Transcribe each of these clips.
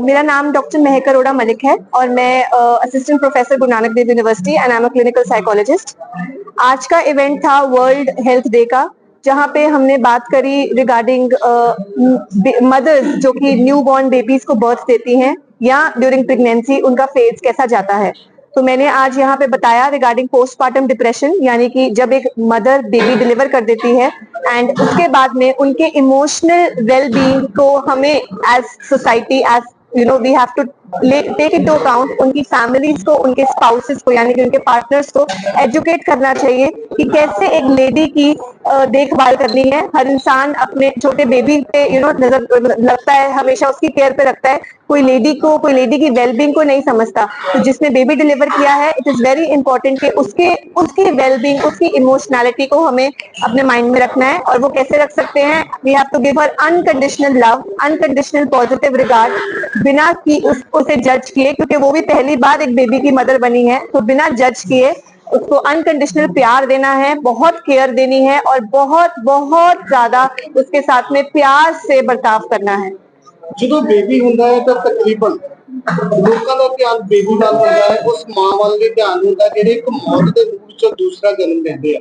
मेरा नाम डॉक्टर महक अरोड़ा मलिक है और मैं assistant professor Guru Nanak Dev university and I am a clinical psychologist आज का इवेंट था वर्ल्ड हेल्थ डे का, जहाँ पे हमने बात करी रिगार्डिंग मदर्स जो कि न्यू बॉर्न बेबीज को बर्थ देती हैं या ड्यूरिंग प्रेगनेंसी उनका फ़ेज़ कैसा जाता है। तो मैंने आज यहाँ पे बताया रिगार्डिंग पोस्टमार्टम डिप्रेशन यानी कि जब एक मदर बेबी डिलीवर कर देती है एंड उसके बाद में उनके इमोशनल वेल बींग को हमें as society as you know we have to take it to account उनकी फैमिलीज़ को उनके स्पाउसेस को यानी कि उनके पार्टनर्स को एजुकेट करना चाहिए कि कैसे एक लेडी की देखभाल करनी है। हर इंसान अपने छोटे बेबी पे यू नो नज़र लगता है हमेशा उसकी केयर पे रखता है। कोई लेडी को कोई लेडी की वेलबींग को नहीं समझता। तो जिसने बेबी डिलीवर किया है इट इज़ वेरी इंपॉर्टेंट कि उसके उसकी वेलबींग उसकी इमोशनैलिटी को हमें अपने माइंड में रखना है और वो कैसे रख सकते हैं। We have to give her unconditional love unconditional positive regard बिना की उस, उसे जज किए क्योंकि वो भी पहली बार एक बेबी की मदर बनी है तो बिना जज किए उसको अनकंडीशनल प्यार देना है बहुत केयर देनी है और बहुत बहुत ज्यादा उसके साथ में प्यार से बर्ताव करना है ਜਦੋਂ ਬੇਬੀ ਹੁੰਦਾ ਹੈ ਤਾਂ ਤਕਰੀਬਨ ਲੋਕਾਂ ਦਾ ਧਿਆਨ ਬੇਬੀ ਵੱਲ ਹੁੰਦਾ ਹੈ ਉਸ ਮਾਂ ਵੱਲ ਵੀ ਧਿਆਨ ਹੁੰਦਾ ਜਿਹੜੇ ਇੱਕ ਮੌਤ ਦੇ ਰੂਪ ਚ ਦੂਸਰਾ ਜਨਮ ਲੈਂਦੇ ਆ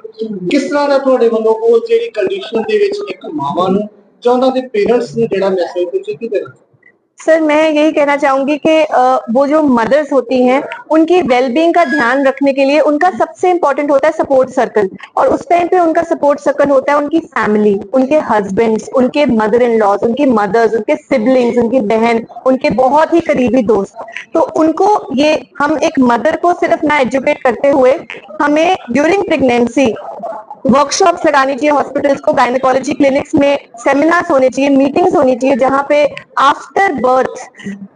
ਕਿਸ ਤਰ੍ਹਾਂ ਦਾ ਤੁਹਾਡੇ ਵੱਲੋਂ ਉਹ ਜਿਹੜੀ ਕੰਡੀਸ਼ਨ ਦੇ ਵਿੱਚ ਇੱਕ ਮਾਵਾਂ ਨੂੰ ਜਾਂ ਉਹਨਾਂ ਦੇ ਪੇਰੈਂਟਸ ਨੂੰ ਜਿਹੜਾ ਮੈਸੇਜ ਤੁਸੀਂ ਕੀ ਦੇਣਾ सर, मैं यही कहना चाहूँगी कि वो जो मदर्स होती हैं, उनकी वेलबींग का ध्यान रखने के लिए उनका सबसे इम्पोर्टेंट होता है सपोर्ट सर्कल और उस टाइम पे उनका सपोर्ट सर्कल होता है उनकी फैमिली उनके हस्बैंड्स उनके मदर इन लॉज उनकी मदर्स उनके सिबलिंग्स उनकी बहन, उनके बहुत ही करीबी दोस्त. तो उनको ये, हम एक मदर को सिर्फ़ ना एजुकेट करते हुए, हमें ड्यूरिंग प्रेगनेंसी वर्कशॉप्स लगानी चाहिए हॉस्पिटल्स को गायनेकोलॉजी क्लिनिक्स में सेमिनार्स होने चाहिए मीटिंग्स होनी चाहिए, जहाँ पे after birth,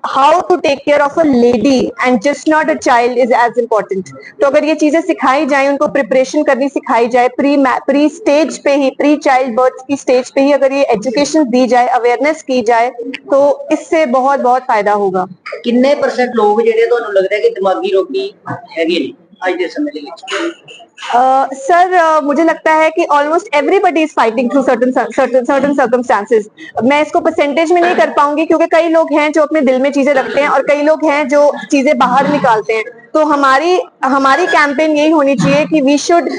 how to take care of a lady and just not a child is as important. तो अगर ये चीज़ें सिखाई जाए उनको प्रिपरेशन करनी सिखाई जाए प्री प्री स्टेज पे ही प्री चाइल्ड बर्थ की स्टेज पे ही अगर ये एजुकेशन दी जाए अवेयरनेस की जाए तो इससे बहुत बहुत फ़ायदा होगा किन्ने परसेंट लोग जो लगता है कि दिमागी रोगी है सर uh, uh, सर मुझे लगता है कि almost everybody is fighting through certain certain circumstances मैं इसको परसेंटेज में नहीं कर पाऊँगी क्योंकि कई लोग हैं जो अपने दिल में चीज़ें रखते हैं और कई लोग हैं जो चीज़ें बाहर निकालते हैं। तो हमारी हमारी कैंपेन यही होनी चाहिए कि we should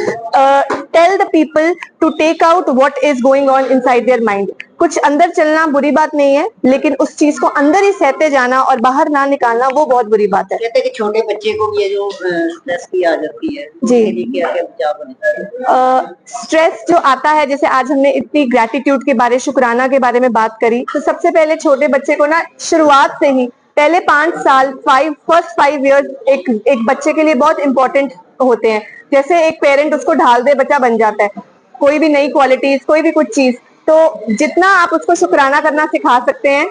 tell the people to take out what is going on inside their mind कुछ अंदर चलना बुरी बात नहीं है लेकिन उस चीज़ को अंदर ही सहते जाना और बाहर ना निकालना वो बहुत बुरी बात है। कहते हैं कि छोटे बच्चे को भी ये जो स्ट्रेस की आ जाती है जी। क्या क्या स्ट्रेस जो आता है जैसे आज हमने इतनी ग्रेटिट्यूड के बारे शुक्राना के बारे में बात करी तो सबसे पहले छोटे बच्चे को ना शुरुआत से ही पहले पाँच साल फाइव फ़र्स्ट फाइव इयर्स एक एक बच्चे के लिए बहुत इंपॉर्टेंट होते हैं। जैसे एक पेरेंट उसको ढाल दे बच्चा बन जाता है। कोई भी नई क्वालिटीज कोई भी कुछ चीज़ तो जितना आप उसको शुक्राना करना सिखा सकते हैं,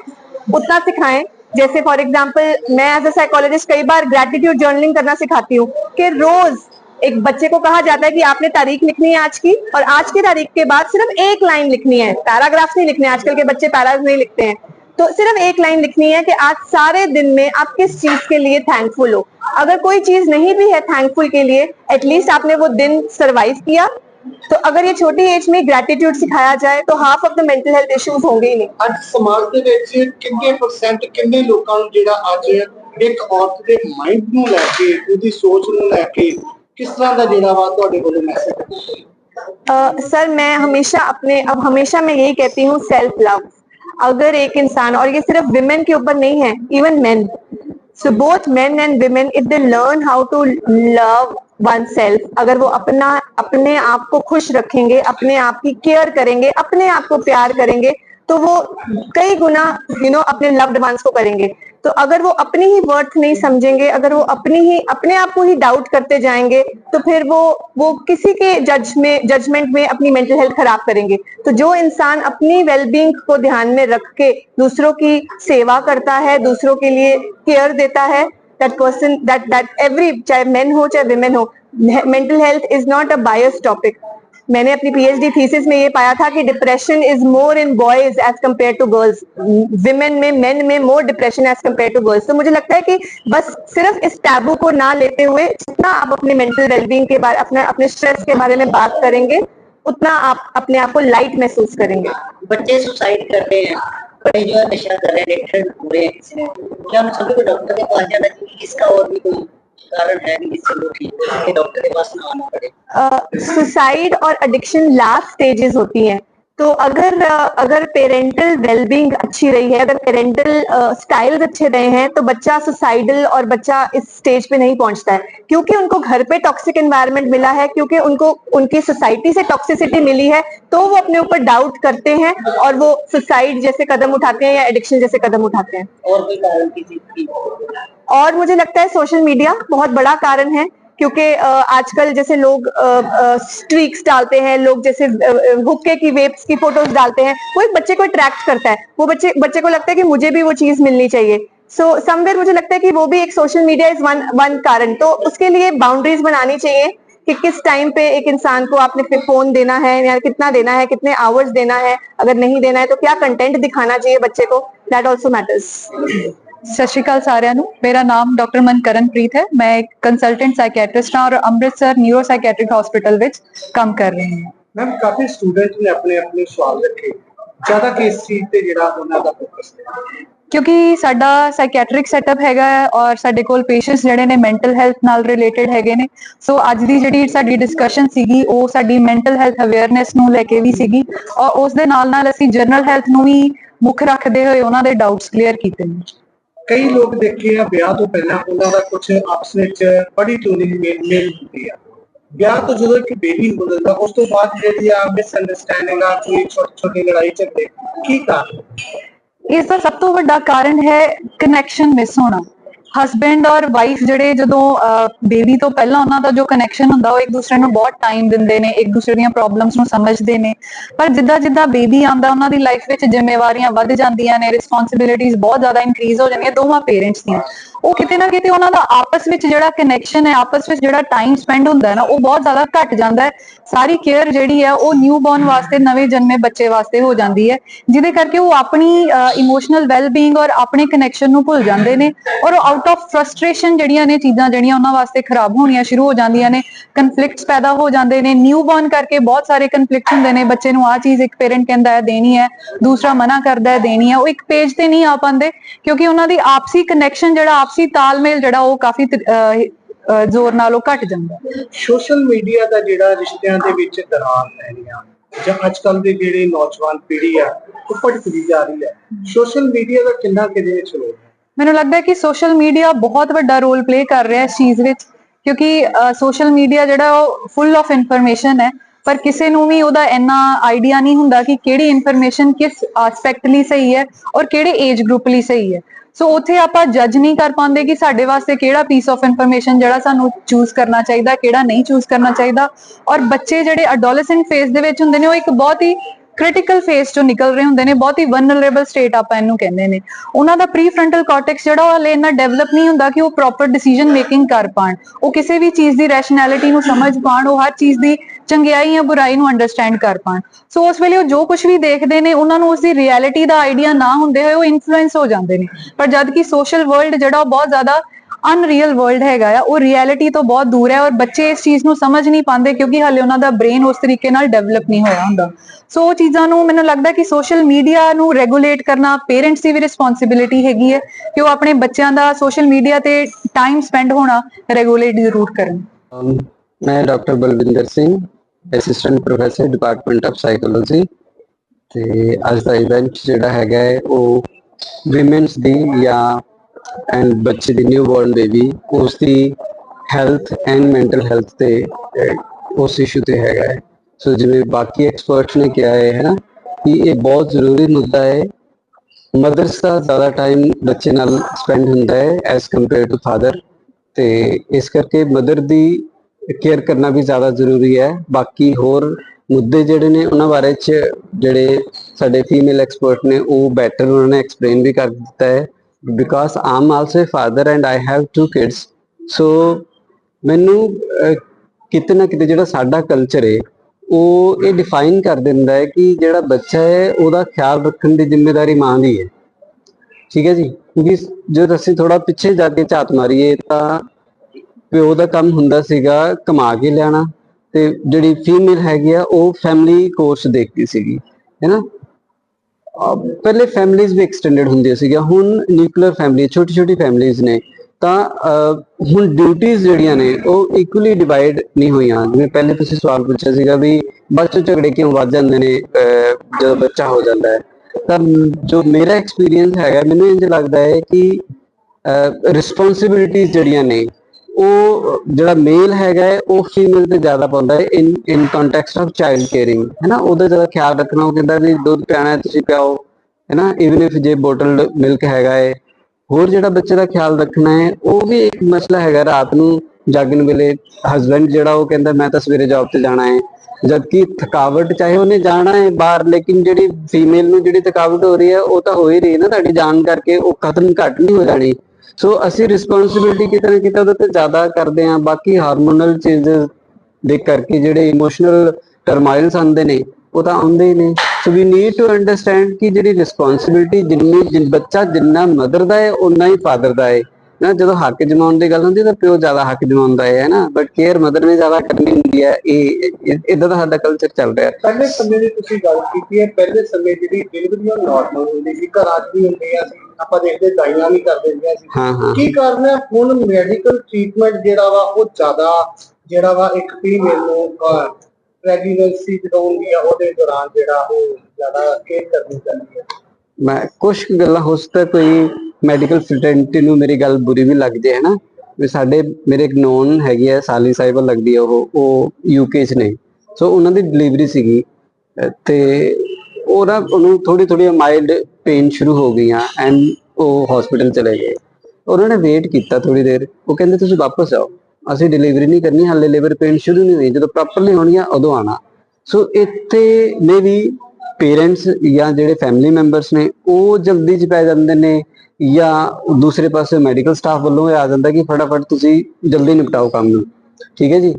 उतना सिखाएँ। जैसे फॉर एग्ज़ाम्पल मैं एज अ साइकोलॉजिस्ट कई बार ग्रेटिट्यूड जर्नलिंग करना सिखाती हूँ कि रोज एक बच्चे को कहा जाता है कि आपने तारीख लिखनी है आज की, और आज की तारीख के बाद सिर्फ़ एक लाइन लिखनी है। पैराग्राफ नहीं लिखने आजकल के बच्चे पैराग्राफ नहीं लिखते हैं। तो सिर्फ़ एक लाइन लिखनी है कि आज सारे दिन में आप किस चीज़ के लिए थैंकफुल हो। अगर कोई चीज़ नहीं भी है थैंकफुल के लिए एटलीस्ट आपने वो दिन सरवाइव किया। तो अगर ये छोटी एज में ग्रेटिट्यूड सिखाया जाए तो half of the mental health issues होंगे ही नहीं ਅੱਜ ਸਮਾਜ ਦੇ ਵਿੱਚ ਕਿੰਨੇ ਪਰਸੈਂਟ ਕਿੰਨੇ ਲੋਕਾਂ ਨੂੰ ਜਿਹੜਾ ਅੱਜ ਇੱਕ ਔਰਤ ਦੇ ਮਾਈਂਡ ਨੂੰ ਲੈ ਕੇ ਉਹਦੀ ਸੋਚ ਨੂੰ ਲੈ ਕੇ ਕਿਸ ਤਰ੍ਹਾਂ ਦਾ ਜਿਹੜਾ ਵਾ ਤੁਹਾਡੇ ਕੋਲ ਮੈਸੇਜ अ, सर मैं हमेशा अपने अब हमेशा मैं यही कहती हूँ सेल्फ लव अगर एक इंसान और ये सिर्फ विमेन के ऊपर नहीं है even men so both men and women if they learn how to love oneself अगर वो अपना, अपने आप को खुश रखेंगे, अपने आप की केयर करेंगे, अपने आप को प्यार करेंगे तो वो कई गुना यू नो अपने लव्ड वंस को करेंगे। तो अगर वो अपनी ही वर्थ नहीं समझेंगे, अगर वो अपनी ही, अपने आप को ही डाउट करते जाएँगे तो फिर वो वो किसी के जज में जजमेंट में अपनी मेंटल हेल्थ खराब करेंगे। तो जो इंसान अपनी वेलबींग को ध्यान में रख के दूसरों की सेवा करता है, दूसरों के लिए केयर देता है that person that that every चाहे मेन हो, चाहे विमेन हो mental health is not a bias topic मैंने अपनी पीएचडी थीसिस में ये पाया था कि depression is more in boys as compare to girls women में मेन में more depression as compare to girls तो मुझे लगता है कि बस सिर्फ़ इस टैबू को ना लेते हुए, जितना आप अपने मेंटल वेलबींग के बारे, अपने अपने स्ट्रेस के बारे में बात करेंगे, उतना आप अपने आप को लाइट महसूस करेंगे। बच्चे सुसाइड कर रहे हैं। बड़े जो नशा कर हैं रहे हैं क्या हम सभी को डॉक्टर के पास जाना चाहिए इसका और भी कोई कारण है नहीं डॉक्टर के पास ना आना पड़े। सुसाइड और एडिक्शन लास्ट स्टेजेस होती हैं। तो अगर अगर पेरेंटल वेलबींग अच्छी रही है अगर पेरेंटल स्टाइल्स अच्छे रहे हैं तो बच्चा सुसाइडल और बच्चा इस स्टेज पे नहीं पहुँचता है। क्योंकि उनको घर पे टॉक्सिक एनवायरनमेंट मिला है क्योंकि उनको उनकी सोसाइटी से टॉक्सिसिटी मिली है तो वो अपने ऊपर डाउट करते हैं और वो सुसाइड जैसे कदम उठाते हैं या एडिक्शन जैसे कदम उठाते हैं। और कोई कारण और मुझे लगता है सोशल मीडिया बहुत बड़ा कारण है। क्योंकि आजकल जैसे लोग स्ट्रीक्स डालते हैं लोग जैसे हुक्के की वेप्स की फ़ोटोज़ डालते हैं वो एक बच्चे को अट्रैक्ट करता है। वो बच्चे बच्चे को लगता है कि मुझे भी वो चीज़ मिलनी चाहिए। सो so, समवेयर मुझे लगता है कि वो भी एक social media is one one कारण। तो उसके लिए बाउंड्रीज बनानी चाहिए कि किस टाइम पे एक इंसान को आपने फिर फ़ोन देना है या कितना देना है कितने आवर्स देना है अगर नहीं देना है तो क्या कंटेंट दिखाना चाहिए बच्चे को? दैट ऑल्सो मैटर्स ਸਤਿ ਸ਼੍ਰੀ ਅਕਾਲ ਸਾਰਿਆਂ ਨੂੰ। ਮੇਰਾ ਨਾਮ ਡਾਕਟਰ ਮਨਕਰਨਪ੍ਰੀਤ ਹੈ। ਮੈਂ ਇੱਕ ਕੰਸਲਟੈਂਟ ਸਾਈਕੈਟ੍ਰਿਸਟ ਹਾਂ ਔਰ ਅੰਮ੍ਰਿਤਸਰ ਨਿਊਰੋ ਸਾਈਕੈਟ੍ਰਿਕ ਹਸਪੀਟਲ ਵਿੱਚ ਕੰਮ ਕਰ ਰਹੀ ਹਾਂ। ਮੈਮ ਕਾਫੀ ਸਟੂਡੈਂਟ ਨੇ ਆਪਣੇ ਆਪਣੇ ਸਵਾਲ ਰੱਖੇ। ਜ਼ਿਆਦਾ ਕਿਸ ਚੀਜ਼ ਤੇ ਜਿਹੜਾ ਉਹਨਾਂ ਦਾ ਫੋਕਸ ਹੈ ਕਿਉਂਕਿ ਸਾਡਾ ਸਾਈਕੈਟ੍ਰਿਕ ਸੈਟਅਪ ਹੈਗਾ ਔਰ ਸਾਡੇ ਕੋਲ ਪੇਸ਼ੈਂਟਸ ਜਿਹੜੇ ਨੇ ਮੈਂਟਲ ਹੈਲਥ ਨਾਲ ਰਿਲੇਟਡ ਹੈਗੇ ਨੇ। ਸੋ ਅੱਜ ਦੀ ਜਿਹੜੀ ਸਾਡੀ ਡਿਸਕਸ਼ਨ ਸੀਗੀ ਉਹ ਸਾਡੀ ਮੈਂਟਲ ਹੈਲਥ ਅਵੇਅਰਨੈਸ ਨੂੰ ਲੈ ਕੇ ਵੀ ਸੀਗੀ ਔਰ ਉਸ ਦੇ ਨਾਲ ਨਾਲ ਅਸੀਂ ਜਨਰਲ ਹੈਲਥ ਨੂੰ ਵੀ ਮੁੱਖ ਰੱਖਦੇ ਹੋਏ ਉਹਨਾਂ ਦੇ ਡਾਊਟਸ ਕਲੀਅਰ ਕੀਤੇ ਨੇ। ਕਈ ਲੋਕ ਦੇਖੇ ਆ, ਵਿਆਹ ਤੋਂ ਪਹਿਲਾਂ ਉਹਨਾਂ ਦਾ ਕੁਝ ਆਪਸ ਵਿੱਚ ਬੜੀ ਟੂਨਿੰਗ ਮੇਲ ਹੁੰਦੀ ਆ। ਵਿਆਹ ਤੋਂ ਜਦੋਂ ਇੱਕ ਬੇਬੀ ਹੋ ਜਾਂਦਾ ਉਸ ਤੋਂ ਬਾਅਦ ਜਿਹੜੀ ਆ ਮਿਸਅੰਡਰਸਟੈਂਡਿੰਗ ਆ, ਕੋਈ ਛੋਟੀ ਛੋਟੀ ਲੜਾਈ ਝਗੜੇ, ਕੀ ਕਾਰਨ? ਇਸ ਦਾ ਸਭ ਤੋਂ ਵੱਡਾ ਕਾਰਨ ਹੈ ਕਨੈਕਸ਼ਨ ਮਿਸ ਹੋਣਾ। ਹਸਬੈਂਡ ਔਰ ਵਾਈਫ ਜਿਹੜੇ ਜਦੋਂ ਬੇਬੀ ਤੋਂ ਪਹਿਲਾਂ ਉਹਨਾਂ ਦਾ ਜੋ ਕਨੈਕਸ਼ਨ ਹੁੰਦਾ, ਉਹ ਇੱਕ ਦੂਸਰੇ ਨੂੰ ਬਹੁਤ ਟਾਈਮ ਦਿੰਦੇ ਨੇ, ਇੱਕ ਦੂਸਰੇ ਦੀਆਂ ਪ੍ਰੋਬਲਮਸ ਨੂੰ ਸਮਝਦੇ ਨੇ। ਪਰ ਜਿੱਦਾਂ ਜਿੱਦਾਂ ਬੇਬੀ ਆਂਦਾ ਉਹਨਾਂ ਦੀ ਲਾਈਫ ਵਿੱਚ ਜ਼ਿੰਮੇਵਾਰੀਆਂ ਵੱਧ ਜਾਂਦੀਆਂ ਨੇ ਰਿਸਪੌਂਸਿਬਿਲਿਟੀਆਂ ਬਹੁਤ ਜ਼ਿਆਦਾ ਇਨਕਰੀਜ਼ ਹੋ ਜਾਂਦੀਆਂ, ਦੋਵਾਂ ਪੇਰੈਂਟਸ ਦੀਆਂ। ਉਹ ਕਿਤੇ ਨਾ ਕਿਤੇ ਉਹਨਾਂ ਦਾ ਆਪਸ ਵਿੱਚ ਜਿਹੜਾ ਕਨੈਕਸ਼ਨ ਹੈ, ਆਪਸ ਵਿੱਚ ਜਿਹੜਾ ਟਾਈਮ ਸਪੈਂਡ ਹੁੰਦਾ ਹੈ ਨਾ, ਉਹ ਬਹੁਤ ਜ਼ਿਆਦਾ ਘਟ ਜਾਂਦਾ ਹੈ। ਸਾਰੀ ਕੇਅਰ ਜਿਹੜੀ ਹੈ, ਉਹ ਨਿਊ ਵਾਸਤੇ, ਨਵੇਂ ਜਨਮੇ ਬੱਚੇ ਵਾਸਤੇ ਹੋ ਜਾਂਦੀ ਹੈ। ਜਿਹਦੇ ਕਰਕੇ ਉਹ ਆਪਣੀ ਇਮੋਸ਼ਨਲ ਵੈਲ-ਬੀਇੰਗ ਔਰ ਆਪਣੇ ਕਨੈਕਸ਼ਨ ਨੂੰ ਭੁੱਲ ਜਾਂਦੇ ਨੇ ਔਰ ਆਊਟ ਆਫ ਫਰਸਟ੍ਰੇਸ਼ਨ ਜਿਹੜੀਆਂ ਨੇ ਚੀਜ਼ਾਂ ਜਿਹੜੀਆਂ ਉਹਨਾਂ ਵਾਸਤੇ ਖਰਾਬ ਹੋਣੀਆਂ ਸ਼ੁਰੂ ਹੋ ਜਾਂਦੀਆਂ ਨੇ ਕਨਫਲਿਕਟਸ ਪੈਦਾ ਹੋ ਜਾਂਦੇ ਨੇ। ਨਿਊ ਬੋਰਨ ਕਰਕੇ ਬਹੁਤ ਸਾਰੇ ਕਨਫਲਿਕਟ ਹੁੰਦੇ ਨੇ। ਬੱਚੇ ਨੂੰ ਆ ਚੀਜ਼ ਇੱਕ ਪੇਰੈਂਟ ਕਹਿੰਦਾ ਹੈ, ਦੇਣੀ ਹੈ, ਦੂਸਰਾ ਮਨਾ ਕਰਦਾ ਹੈ, ਦੇਣੀ ਹੈ। ਉਹ ਇੱਕ ਪੇਜ ਤੇ ਨਹੀਂ ਆ ਪਾਉਂਦੇ, ਕਿਉਂਕਿ ਉਹਨਾਂ ਦੀ ਆਪਸੀ ਕਨੈਕਸ਼ਨ ਜਿਹੜਾ ਆਪਸ ਤਾਲਮੇਲ ਜਿਹੜਾ ਉਹ ਕਾਫੀ ਜ਼ੋਰ ਨਾਲ ਉਹ ਘਟ ਜਾਂਦਾ। ਸੋਸ਼ਲ ਮੀਡੀਆ ਦਾ ਜਿਹੜਾ ਰਿਸ਼ਤਿਆਂ ਦੇ ਵਿੱਚ ਦਰਾਰ ਪੈ ਰਹੀਆਂ ਜਾਂ ਅੱਜ ਕੱਲ ਦੇ ਜਿਹੜੇ ਨੌਜਵਾਨ ਪੀੜ੍ਹੀ ਆ ਉਹ ਭਟਕਦੀ ਜਾ ਰਹੀ ਹੈ ਸੋਸ਼ਲ ਮੀਡੀਆ ਦਾ ਕਿੰਨਾ ਕਿਹਦੇ ਵਿੱਚ ਰੋਲ ਮੈਨੂੰ ਲੱਗਦਾ ਕਿ ਸੋਸ਼ਲ ਮੀਡੀਆ ਬਹੁਤ ਵੱਡਾ ਰੋਲ ਪਲੇ ਕਰ ਰਿਹਾ ਹੈ ਇਸ ਚੀਜ਼ ਵਿੱਚ ਕਿਉਂਕਿ ਸੋਸ਼ਲ ਮੀਡੀਆ ਜਿਹੜਾ ਉਹ ਫੁੱਲ ਆਫ ਇਨਫੋਰਮੇਸ਼ਨ ਹੈ। ਪਰ ਕਿਸੇ ਨੂੰ ਵੀ ਉਹਦਾ ਇੰਨਾ ਆਈਡੀਆ ਨਹੀਂ ਹੁੰਦਾ ਕਿ ਕਿਹੜੀ ਇਨਫੋਰਮੇਸ਼ਨ ਕਿਸ ਐਸਪੈਕਟ ਲਈ ਸਹੀ ਹੈ ਔਰ ਕਿਹੜੇ ਏਜ ਗਰੁੱਪ ਲਈ ਸਹੀ ਹੈ। ਸੋ ਉੱਥੇ ਆਪਾਂ ਜੱਜ ਨਹੀਂ ਕਰ ਪਾਉਂਦੇ ਕਿ ਸਾਡੇ ਵਾਸਤੇ ਕਿਹੜਾ ਪੀਸ ਆਫ ਇਨਫੋਰਮੇਸ਼ਨ ਜਿਹੜਾ ਸਾਨੂੰ ਚੂਜ਼ ਕਰਨਾ ਚਾਹੀਦਾ, ਕਿਹੜਾ ਨਹੀਂ ਚੂਜ਼ ਕਰਨਾ ਚਾਹੀਦਾ। ਔਰ ਬੱਚੇ ਜਿਹੜੇ ਅਡੋਲੈਸੈਂਟ ਫੇਸ ਦੇ ਵਿੱਚ ਹੁੰਦੇ ਨੇ, ਉਹ ਇੱਕ ਬਹੁਤ ਹੀ ਕ੍ਰਿਟੀਕਲ ਫੇਸ ਚੋਂ ਨਿਕਲ ਰਹੇ ਹੁੰਦੇ ਨੇ, ਬਹੁਤ ਹੀ ਵਨਰੇਬਲ ਸਟੇਟ ਆਪਾਂ ਇਹਨੂੰ ਕਹਿੰਦੇ ਨੇ। ਉਹਨਾਂ ਦਾ ਪ੍ਰੀਫਰੰਟਲ ਕਾਰਟੈਕਸ ਜਿਹੜਾ ਉਹ ਹਲੇ ਇੰਨਾ ਡਿਵੈਲਪ ਨਹੀਂ ਹੁੰਦਾ ਕਿ ਉਹ ਪ੍ਰੋਪਰ ਡਿਸੀਜਨ ਮੇਕਿੰਗ ਕਰ ਪਾਣ। ਉਹ ਕਿਸੇ ਵੀ ਚੀਜ਼ ਦੀ ਰੈਸ਼ਨੈਲਿਟੀ ਨੂੰ ਸਮਝ ਪਾਣ, ਉਹ ਹਰ ਚੀਜ਼ ਦੀ ਚੰਗਿਆਈ ਜਾਂ ਬੁਰਾਈ ਨੂੰ ਅੰਡਰਸਟੈਂਡ ਕਰ ਪਾਣ। ਸੋ ਉਸ ਵੇਲੇ ਉਹ ਜੋ ਕੁਝ ਵੀ ਦੇਖਦੇ ਨੇ, ਉਹਨਾਂ ਨੂੰ ਉਸ ਦੀ ਰਿਐਲਿਟੀ ਦਾ ਆਈਡੀਆ ਨਾ ਹੁੰਦੇ ਹੋਏ ਉਹ ਇਨਫਲੂਐਂਸ ਹੋ ਜਾਂਦੇ ਨੇ। ਪਰ ਜਦ ਕਿ ਸੋਸ਼ਲ ਵਰਲਡ ਜਿਹੜਾ ਉਹ ਬਹੁਤ ਜ਼ਿਆਦਾ ਅਨਰੀਅਲ ਵਰਲਡ ਹੈਗਾ ਆ ਉਹ ਰਿਐਲਿਟੀ ਤੋਂ ਬਹੁਤ ਦੂਰ ਹੈ ਔਰ ਬੱਚੇ ਇਸ ਚੀਜ਼ ਨੂੰ ਸਮਝ ਨਹੀਂ ਪਾਉਂਦੇ ਕਿਉਂਕਿ ਹਾਲੇ ਉਹਨਾਂ ਦਾ ਬ੍ਰੇਨ ਉਸ ਤਰੀਕੇ ਨਾਲ ਡਿਵੈਲਪ ਨਹੀਂ ਹੋਇਆ ਹੁੰਦਾ। ਸੋ ਉਹ ਚੀਜ਼ਾਂ ਨੂੰ ਮੈਨੂੰ ਲੱਗਦਾ ਕਿ ਸੋਸ਼ਲ ਮੀਡੀਆ ਨੂੰ ਰੈਗੂਲੇਟ ਕਰਨਾ ਪੇਰੈਂਟਸ ਦੀ ਵੀ ਰਿਸਪੌਂਸਿਬਿਲਿਟੀ ਹੈਗੀ ਹੈ ਕਿ ਉਹ ਆਪਣੇ ਬੱਚਿਆਂ ਦਾ ਸੋਸ਼ਲ ਮੀਡੀਆ ਤੇ ਟਾਈਮ ਸਪੈਂਡ ਹੋਣਾ ਰੈਗੂਲੇਟ ਜ਼ਰੂਰ ਕਰਨ। Um, ਮੈਂ doctor Balwinder Singh assistant professor department of psychology ਤੇ ਅੱਜ ਦਾ ਇਵੈਂਟ ਜਿਹੜਾ ਹੈਗਾ ਹੈ ਉਹ ਵਿਮਨਸ ਦੀ ਜਾਂ ਐਂਡ ਬੱਚੇ ਦੀ ਨਿਊ ਬੋਰਨ ਬੇਬੀ ਉਸ ਦੀ ਹੈਲਥ ਐਂਡ ਮੈਂਟਲ ਹੈਲਥ ਤੇ ਉਸ ਇਸ਼ੂ ਤੇ ਹੈਗਾ ਹੈ। ਸੋ ਜਿਵੇਂ ਬਾਕੀ ਐਕਸਪਰਟਸ ਨੇ ਕਿਹਾ ਹੈ ਨਾ, ਕਿ ਇਹ ਬਹੁਤ ਜ਼ਰੂਰੀ ਮੁੱਦਾ ਹੈ। ਮਦਰਸ ਦਾ ਜ਼ਿਆਦਾ ਟਾਈਮ ਬੱਚੇ ਨਾਲ ਸਪੈਂਡ ਹੁੰਦਾ ਹੈ ਐਸ ਕੰਪੇਅਰ ਟੂ ਫਾਦਰ ਤੇ ਇਸ ਕਰਕੇ ਮਦਰ ਦੀ ਕੇਅਰ ਕਰਨਾ ਵੀ ਜ਼ਿਆਦਾ ਜ਼ਰੂਰੀ ਹੈ। ਬਾਕੀ ਹੋਰ ਮੁੱਦੇ ਜਿਹੜੇ ਨੇ, ਉਹਨਾਂ ਬਾਰੇ ਚ ਜਿਹੜੇ ਸਾਡੇ ਫੀਮੇਲ ਐਕਸਪਰਟ ਨੇ, ਉਹ ਬੈਟਰ ਉਹਨਾਂ ਨੇ ਐਕਸਪਲੇਨ ਵੀ ਕਰ ਦਿੱਤਾ ਹੈ। Because I'm also father and I have two kids so ਮੈਨੂੰ ਕਿਤੇ ਨਾ ਕਿਤੇ ਜਿਹੜਾ ਸਾਡਾ ਕਲਚਰ ਹੈ ਉਹ ਇਹ ਡਿਫਾਈਨ ਕਰ ਦਿੰਦਾ ਹੈ ਕਿ ਜਿਹੜਾ ਬੱਚਾ ਹੈ, ਉਹਦਾ ਖਿਆਲ ਰੱਖਣ ਦੀ ਜ਼ਿੰਮੇਵਾਰੀ ਮਾਂ ਦੀ ਹੈ ਠੀਕ ਹੈ ਜੀ? ਕਿਉਂਕਿ ਜੇ ਅਸੀਂ ਥੋੜਾ ਪਿੱਛੇ ਜਾ ਕੇ ਝਾਤ ਮਾਰੀਏ, ਤਾਂ ਪਿਓ ਦਾ ਕੰਮ ਹੁੰਦਾ ਸੀਗਾ ਕਮਾ ਕੇ ਲਿਆਣਾ ਤੇ ਜਿਹੜੀ ਫੀਮੇਲ ਹੈਗੀ ਆ, ਉਹ ਫੈਮਿਲੀ ਕੋਰਸ ਦੇਖਦੀ ਸੀਗੀ। ਹੈਨਾ ਅਹ ਪਹਿਲੇ ਫੈਮਿਲੀਜ਼ ਵੀ ਐਕਸਟੈਂਡਡ ਹੁੰਦੀਆਂ ਸੀਗੀਆਂ ਹੁਣ ਨਿਊਕਲੀਅਰ ਫੈਮਿਲੀ ਛੋਟੀ ਛੋਟੀ ਫੈਮਿਲੀਜ਼ ਨੇ, ਤਾਂ ਹੁਣ ਡਿਊਟੀਆਂ ਜਿਹੜੀਆਂ ਨੇ, ਉਹ ਇਕੁਅਲੀ ਡਿਵਾਈਡ ਨਹੀਂ ਹੋਈਆਂ। ਜਿਵੇਂ ਪਹਿਲੇ ਤੁਸੀਂ ਸਵਾਲ ਪੁੱਛਿਆ ਸੀਗਾ ਵੀ ਬੱਚੇ ਝਗੜੇ ਕਿਉਂ ਵੱਧ ਜਾਂਦੇ ਨੇ ਜਦੋਂ ਬੱਚਾ ਹੋ ਜਾਂਦਾ ਹੈ। ਤਾਂ ਜੋ ਮੇਰਾ ਐਕਸਪੀਰੀਅੰਸ ਹੈਗਾ, ਮੈਨੂੰ ਇੰਜ ਲੱਗਦਾ ਹੈ ਕਿ ਰਿਸਪੌਂਸਿਬਿਲਿਟੀਆਂ ਜਿਹੜੀਆਂ ਨੇ ਉਹ ਜਿਹੜਾ ਮੇਲ ਹੈਗਾ ਹੈ, ਉਹ ਫੀਮੇਲ ਤੇ ਜ਼ਿਆਦਾ ਪਾਉਂਦਾ ਹੈ in in context of child caring ਹੈ ਨਾ ਉਹਦਾ ਜ਼ਿਆਦਾ ਖਿਆਲ ਰੱਖਣਾ ਉਹ ਕਹਿੰਦਾ ਵੀ ਦੁੱਧ ਪਿਆਣਾ ਹੈ ਤੁਸੀਂ ਪਿਆਓ ਹੈ ਨਾ ਇਵਨ ਇਫ ਜੇ ਬੋਟਲਡ ਮਿਲਕ ਹੈਗਾ ਹੈ। ਹੋਰ ਜਿਹੜਾ ਬੱਚੇ ਦਾ ਖਿਆਲ ਰੱਖਣਾ ਹੈ ਉਹ ਵੀ ਇੱਕ ਮਸਲਾ ਹੈਗਾ ਰਾਤ ਨੂੰ ਜਾਗਣ ਵੇਲੇ। ਹਸਬੰਡ ਜਿਹੜਾ ਉਹ ਕਹਿੰਦਾ ਮੈਂ ਤਾਂ ਸਵੇਰੇ ਜੌਬ ਤੇ ਜਾਣਾ ਹੈ। ਜਦਕਿ ਥਕਾਵਟ ਚਾਹੇ ਉਹਨੇ ਜਾਣਾ ਹੈ ਬਾਹਰ ਲੇਕਿਨ ਜਿਹੜੀ ਫੀਮੇਲ ਨੂੰ ਜਿਹੜੀ ਥਕਾਵਟ ਹੋ ਰਹੀ ਹੈ ਉਹ ਤਾਂ ਹੋ ਹੀ ਰਹੀ ਹੈ ਨਾ ਤੁਹਾਡੀ ਜਾਨ ਕਰਕੇ ਉਹ ਖਤਮ ਘੱਟ ਨਹੀਂ ਹੋ ਜਾਣੀ। ਸੋ ਅਸੀਂ ਰਿਸਪੌਂਸਿਬਿਲਟੀ ਕਿਤੇ ਨਾ ਕਿਤੇ ਉਹਦੇ ਤੇ ਜ਼ਿਆਦਾ ਕਰਦੇ ਹਾਂ। ਬਾਕੀ ਹਾਰਮੋਨਲ ਚੇਂਜਸ ਦੇ ਕਰਕੇ ਜਿਹੜੇ ਇਮੋਸ਼ਨਲ ਟਰਮਾਈਲਸ ਆਉਂਦੇ ਨੇ, ਉਹ ਤਾਂ ਆਉਂਦੇ ਹੀ ਨੇ। So we need to understand ਕਿ ਜਿਹੜੀ ਰਿਸਪੌਂਸਿਬਿਲਟੀ ਜਿੰਨੀ ਜਿਨ ਬੱਚਾ ਜਿੰਨਾ ਮਦਰ ਦਾ ਹੈ ਉਨਾ ਹੀ ਫਾਦਰ ਦਾ ਹੈ। ਨਾ, ਜਦੋਂ ਹੱਕ ਜਮਾਉਣ ਦੀ ਗੱਲ ਹੁੰਦੀ ਤਾਂ ਪਿਓ ਜ਼ਿਆਦਾ ਹੱਕ ਜਮਾਉਂਦਾ ਹੈ ਨਾ? ਬਟ ਕੇਅਰ ਮਦਰ ਨੇ ਜ਼ਿਆਦਾ ਕਰਨੀ ਹੁੰਦੀ ਹੈ। ਇਹ ਇਦਾਂ ਦਾ ਸਾਡਾ ਕਲਚਰ ਚੱਲ ਰਿਹਾ। ਪਹਿਲੇ ਸਮੇਂ ਦੀ ਤੁਸੀਂ ਗੱਲ ਕੀਤੀ ਹੈ, ਪਹਿਲੇ ਸਮੇਂ ਜਿਹੜੀ ਡਿਲੀਵਰੀਆਂ ਨਾਰਮਲ ਹੁੰਦੀ ਸੀ, ਘਰਾਂ 'ਚ ਵੀ ਹੁੰਦੀਆਂ ਸੀ। ਆਪਾਂ ਦੇਖਦੇ ਦਾਈਆਂ ਵੀ ਕਰ ਦਿੰਦੀਆਂ ਸੀ ਹਾਂ ਹਾਂ। ਕੀ ਕਾਰਨ ਹੈ? ਹੁਣ ਮੈਡੀਕਲ ਟ੍ਰੀਟਮੈਂਟ ਜਿਹੜਾ ਵਾ ਉਹ ਜ਼ਿਆਦਾ ਜਿਹੜਾ ਵਾ ਇੱਕ ਫੀਮੇਲ ਨੂੰ ਪ੍ਰੈਗਨੈਂਸੀ ਜਦੋਂ ਹੁੰਦੀ ਆ ਉਹਦੇ ਦੌਰਾਨ ਜਿਹੜਾ ਉਹ ਜ਼ਿਆਦਾ ਕੇਅਰ ਕਰਨੀ ਚਾਹੀਦੀ ਹੈ ਮੈਂ ਕੁਝ ਗੱਲਾਂ ਹੋ ਸਕਦਾ ਕੋਈ ਮੈਡੀਕਲ ਫ੍ਰੈਟਰਨਿਟੀ ਨੂੰ ਮੇਰੀ ਗੱਲ ਬੁਰੀ ਵੀ ਲੱਗ ਜੇ ਹਨਾ? ਵੀ ਸਾਡੇ ਮੇਰੇ ਇੱਕ ਨੋਨ ਹੈਗੀ ਹੈ ਸਾਲੀ ਸਾਹਿਬਾ ਲੱਗਦੀ ਹੈ ਉਹ ਉਹ ਯੂਕੇ ਚ ਨੇ। ਸੋ ਉਹਨਾਂ ਦੀ ਡਿਲੀਵਰੀ ਸੀਗੀ। ਤੇ ਉਹ ਨਾ ਉਹਨੂੰ ਥੋੜੀ ਥੋੜੀ ਮਾਈਲਡ ਪੇਨ ਸ਼ੁਰੂ ਹੋ ਗਈਆਂ ਐਂਡ ਉਹ ਹਸਪੀਟਲ ਚਲੇ ਗਏ। ਉਹਨਾਂ ਨੇ ਵੇਟ ਕੀਤਾ ਥੋੜੀ ਦੇਰ। ਉਹ ਕਹਿੰਦੇ, ਤੁਸੀਂ ਵਾਪਸ ਆਓ। ਅਸੀਂ ਡਿਲੀਵਰੀ ਨਹੀਂ ਕਰਨੀ, ਹਾਲੇ ਲੇਬਰ ਪੇਨ ਸ਼ੁਰੂ ਨਹੀਂ ਹੋਈ। ਜਦੋਂ ਪ੍ਰੋਪਰਲੀ ਹੋਣਗੀਆਂ, ਉਦੋਂ ਆਣਾ ਸੋ ਇੱਥੇ ਮੇ ਵੀ ਪੇਰੈਂਟਸ ਜਾਂ ਜਿਹੜੇ ਫੈਮਿਲੀ ਮੈਂਬਰਸ ਨੇ, ਉਹ ਜਲਦੀ ਚ ਪੈ ਜਾਂਦੇ ਨੇ ਜਾਂ ਦੂਸਰੇ ਪਾਸੇ ਮੈਡੀਕਲ ਸਟਾਫ ਵੱਲੋਂ ਇਹ ਆ ਜਾਂਦਾ ਕਿ ਫਟਾਫਟ ਤੁਸੀਂ ਜਲਦੀ ਨਿਪਟਾਓ ਕੰਮ ਨੂੰ। ਠੀਕ ਹੈ ਜੀ?